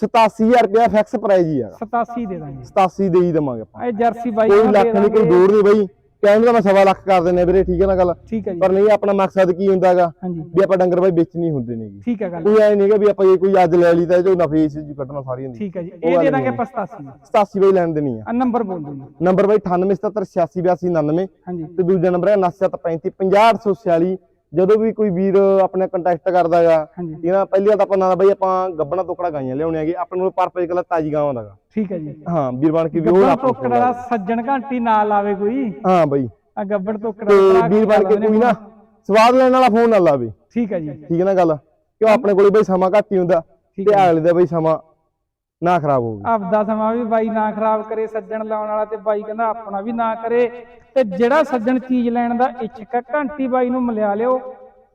87000 ਰੁਪਇਆ ਫਿਕਸ ਪ੍ਰਾਈਸ ਹੀ ਹੈਗਾ। 87 ਦੇ ਦਾਂਗੇ। 87 ਦੇ ਹੀ ਦਵਾਂਗੇ ਆਪਾਂ। ਇਹ ਜਰਸੀ ਬਾਈ ਕੋਈ ਲੱਖ ਦੇ ਨਹੀਂ ਕੋਈ। ਡੋੜ ਨਹੀਂ ਬਈ। ਕਹਿਣ ਦਾ ਮੈਂ ਸਵਾ ਲੱਖ ਕਰ ਦਿੰਨੇ ਵੀਰੇ ਠੀਕ ਹੈ ਨਾ ਗੱਲ? ਠੀਕ ਹੈ ਜੀ। ਪਰ ਨਹੀਂ ਆਪਣਾ ਮਕਸਦ ਕੀ ਹੁੰਦਾਗਾ ਵੀ ਆਪਾਂ ਡੰਗਰ ਬਾਈ ਵੇਚਣੀ ਹੁੰਦੇ ਨੇਗੇ। ਠੀਕ ਹੈ ਗੱਲ। ਕੋਈ ਐ ਨਹੀਂਗਾ ਵੀ ਆਪਾਂ ਜੇ ਕੋਈ ਅੱਜ ਲੈ ਲਈ ਤਾਂ ਇਹ ਚੋਂ ਨਫੇ ਇਸ ਜੀ ਕੱਢਣਾ ਸਾਰੀ ਹੁੰਦੀ। ਠੀਕ ਹੈ ਜੀ। ਇਹ ਦੇ ਦਾਂਗੇ 85 87 ਬਈ ਲੈਣ ਦੇਣੀ ਆ। ਆ ਨੰਬਰ ਬੋਲ ਦਿਓ ਜੀ। ਨੰਬਰ ਬਾਈ 9877868299 ਹਾਂਜੀ। ਤੇ ਦੂਜਾ ਨੰਬਰ ਹੈ 9735 ਜਦੋਂ ਵੀ ਕੋਈ ਵੀਰ ਆਪਣੇ ਕੰਟੈਕਟ ਕਰਦਾਗਾ ਹਾਂਜੀ। ਠੀਕ ਹੈ ਨਾ ਪਹਿਲੀ ਗੱਲ ਤਾਂ ਆਪਾਂ ਨਾ ਬਈ ਆਪਾਂ ਗੱਬਣਾ ਤੋਕੜਾ ਗਾਈਆਂ ਲਿਆਉਣੇ ਹੈਗੇ ਆਪਣੇ ਕੋਲ ਪਰਪਸ ਕਲਾ ਤਾਜੀ ਗਾਵਾਂ ਦਾਗਾ। ਠੀਕ ਹੈ ਜੀ। ਹਾਂ ਵੀਰ ਬਣ ਕੇ ਵੀ ਉਹ ਆਪਾਂ ਟੋਕੜਾ ਦਾ ਸੱਜਣ ਘੰਟੀ ਨਾਲ ਲਾਵੇ ਕੋਈ। ਹਾਂ ਬਈ। ਆ ਗੱਬੜ ਟੋਕੜਾ ਤੇ ਭਰਾ ਵੀਰ ਬਣ ਕੇ ਕੋਈ ਨਾ ਸਵਾਦ ਲੈਣ ਵਾਲਾ ਫੋਨ ਨਾ ਲਾਵੇ। ਠੀਕ ਹੈ ਜੀ। ਠੀਕ ਹੈ ਨਾ ਗੱਲ? ਕਿਉਂ ਆਪਣੇ ਕੋਲੇ ਬਈ ਸਮਾਂ ਘੱਟ ਹੀ ਹੁੰਦਾ। ਤੇ ਅਗਲੇ ਦਾ ਬਈ ਸਮਾਂ। ਨਾ ਖਰਾਬ ਹੋਵੇ ਆਪਦਾ ਸਮਾਂ ਵੀ ਬਾਈ ਨਾ ਖਰਾਬ ਕਰੇ ਸੱਜਣ ਲਾਉਣ ਵਾਲਾ ਤੇ ਬਾਈ ਕਹਿੰਦਾ ਆਪਣਾ ਵੀ ਨਾ ਕਰੇ। ਤੇ ਜਿਹੜਾ ਸੱਜਣ ਚੀਜ਼ ਲੈਣ ਦਾ ਇੱਛਕ ਹੈ ਘੰਟੀ ਬਾਈ ਨੂੰ ਮਿਲਿਆ ਲਿਓ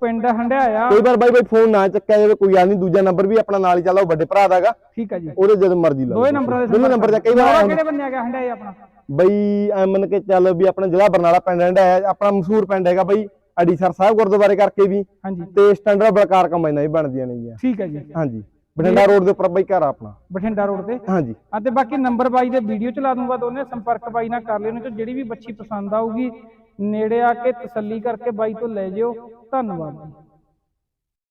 ਪਿੰਡ ਹੰਡਿਆਇਆ। ਕਈ ਵਾਰ ਬਾਈ ਬਾਈ ਫੋਨ ਨਾ ਚੱਕਿਆ ਜਾਵੇ ਕੋਈ ਗੱਲ ਨਹੀਂ ਦੂਜਾ ਨੰਬਰ ਵੀ ਆਪਣਾ ਨਾਲ ਹੀ ਚੱਲਦਾ ਉਹ ਵੱਡੇ ਭਰਾ ਦਾਗਾ ਠੀਕ ਹੈ ਜੀ। ਉਹਦੇ ਜਦ ਮਰਜ਼ੀ ਲਾ ਦੋਏ ਨੰਬਰਾਂ ਦੇ ਦੋਨੇ ਨੰਬਰ ਤੇ ਕਈ ਵਾਰ ਕਿਹੜੇ ਬੰਨੇ ਆ ਗਿਆ ਹੰਡਿਆਇਆ ਆਪਣਾ? ਬਈ ਐ ਮੰਨ ਕੇ ਚੱਲ ਵੀ ਆਪਣਾ ਜ਼ਿਲ੍ਹਾ ਬਰਨਾਲਾ ਪਿੰਡ ਹੰਡਾ ਹੈ ਆਪਣਾ ਮਸ਼ਹੂਰ ਪਿੰਡ ਹੈਗਾ ਬਈ ਅਡੀਸਰ ਸਾਹਿਬ ਗੁਰਦੁਆਰੇ ਕਰਕੇ ਵੀ। ਹਾਂਜੀ। ਤੇ ਸਟੈਂਡਰਡ ਬਲਕਾਰ ਕੰਬਾਈਨਾਂ ਵੀ ਬਣਦੀਆਂ ਨੇਗੀਆਂ ਠੀਕ ਹੈ ਜੀ। ਹਾਂਜੀ। ਬਠਿੰਡਾ ਰੋਡ ਦੇ ਉੱਪਰ ਬਈ ਘਰ ਆ ਆਪਣਾ। ਬਠਿੰਡਾ ਰੋਡ ਤੇ? ਹਾਂਜੀ। ਆ ਤੇ ਬਾਕੀ ਨੰਬਰ ਬਾਈ ਦੇ ਵੀਡੀਓ ਚ ਲਾ ਦੂੰਗਾ ਦੋਨੇ ਸੰਪਰਕ ਬਾਈ ਨਾਲ ਕਰ ਲਿਓ ਨਹੀਂ ਤੇ ਜਿਹੜੀ ਵੀ ਬੱਚੀ ਪਸੰਦ ਆਊਗੀ ਨੇੜੇ ਆ ਕੇ ਤਸੱਲੀ ਕਰਕੇ ਬਾਈ ਤੋਂ ਲੈ ਜਿਓ। ਧੰਨਵਾਦ। ਜੀ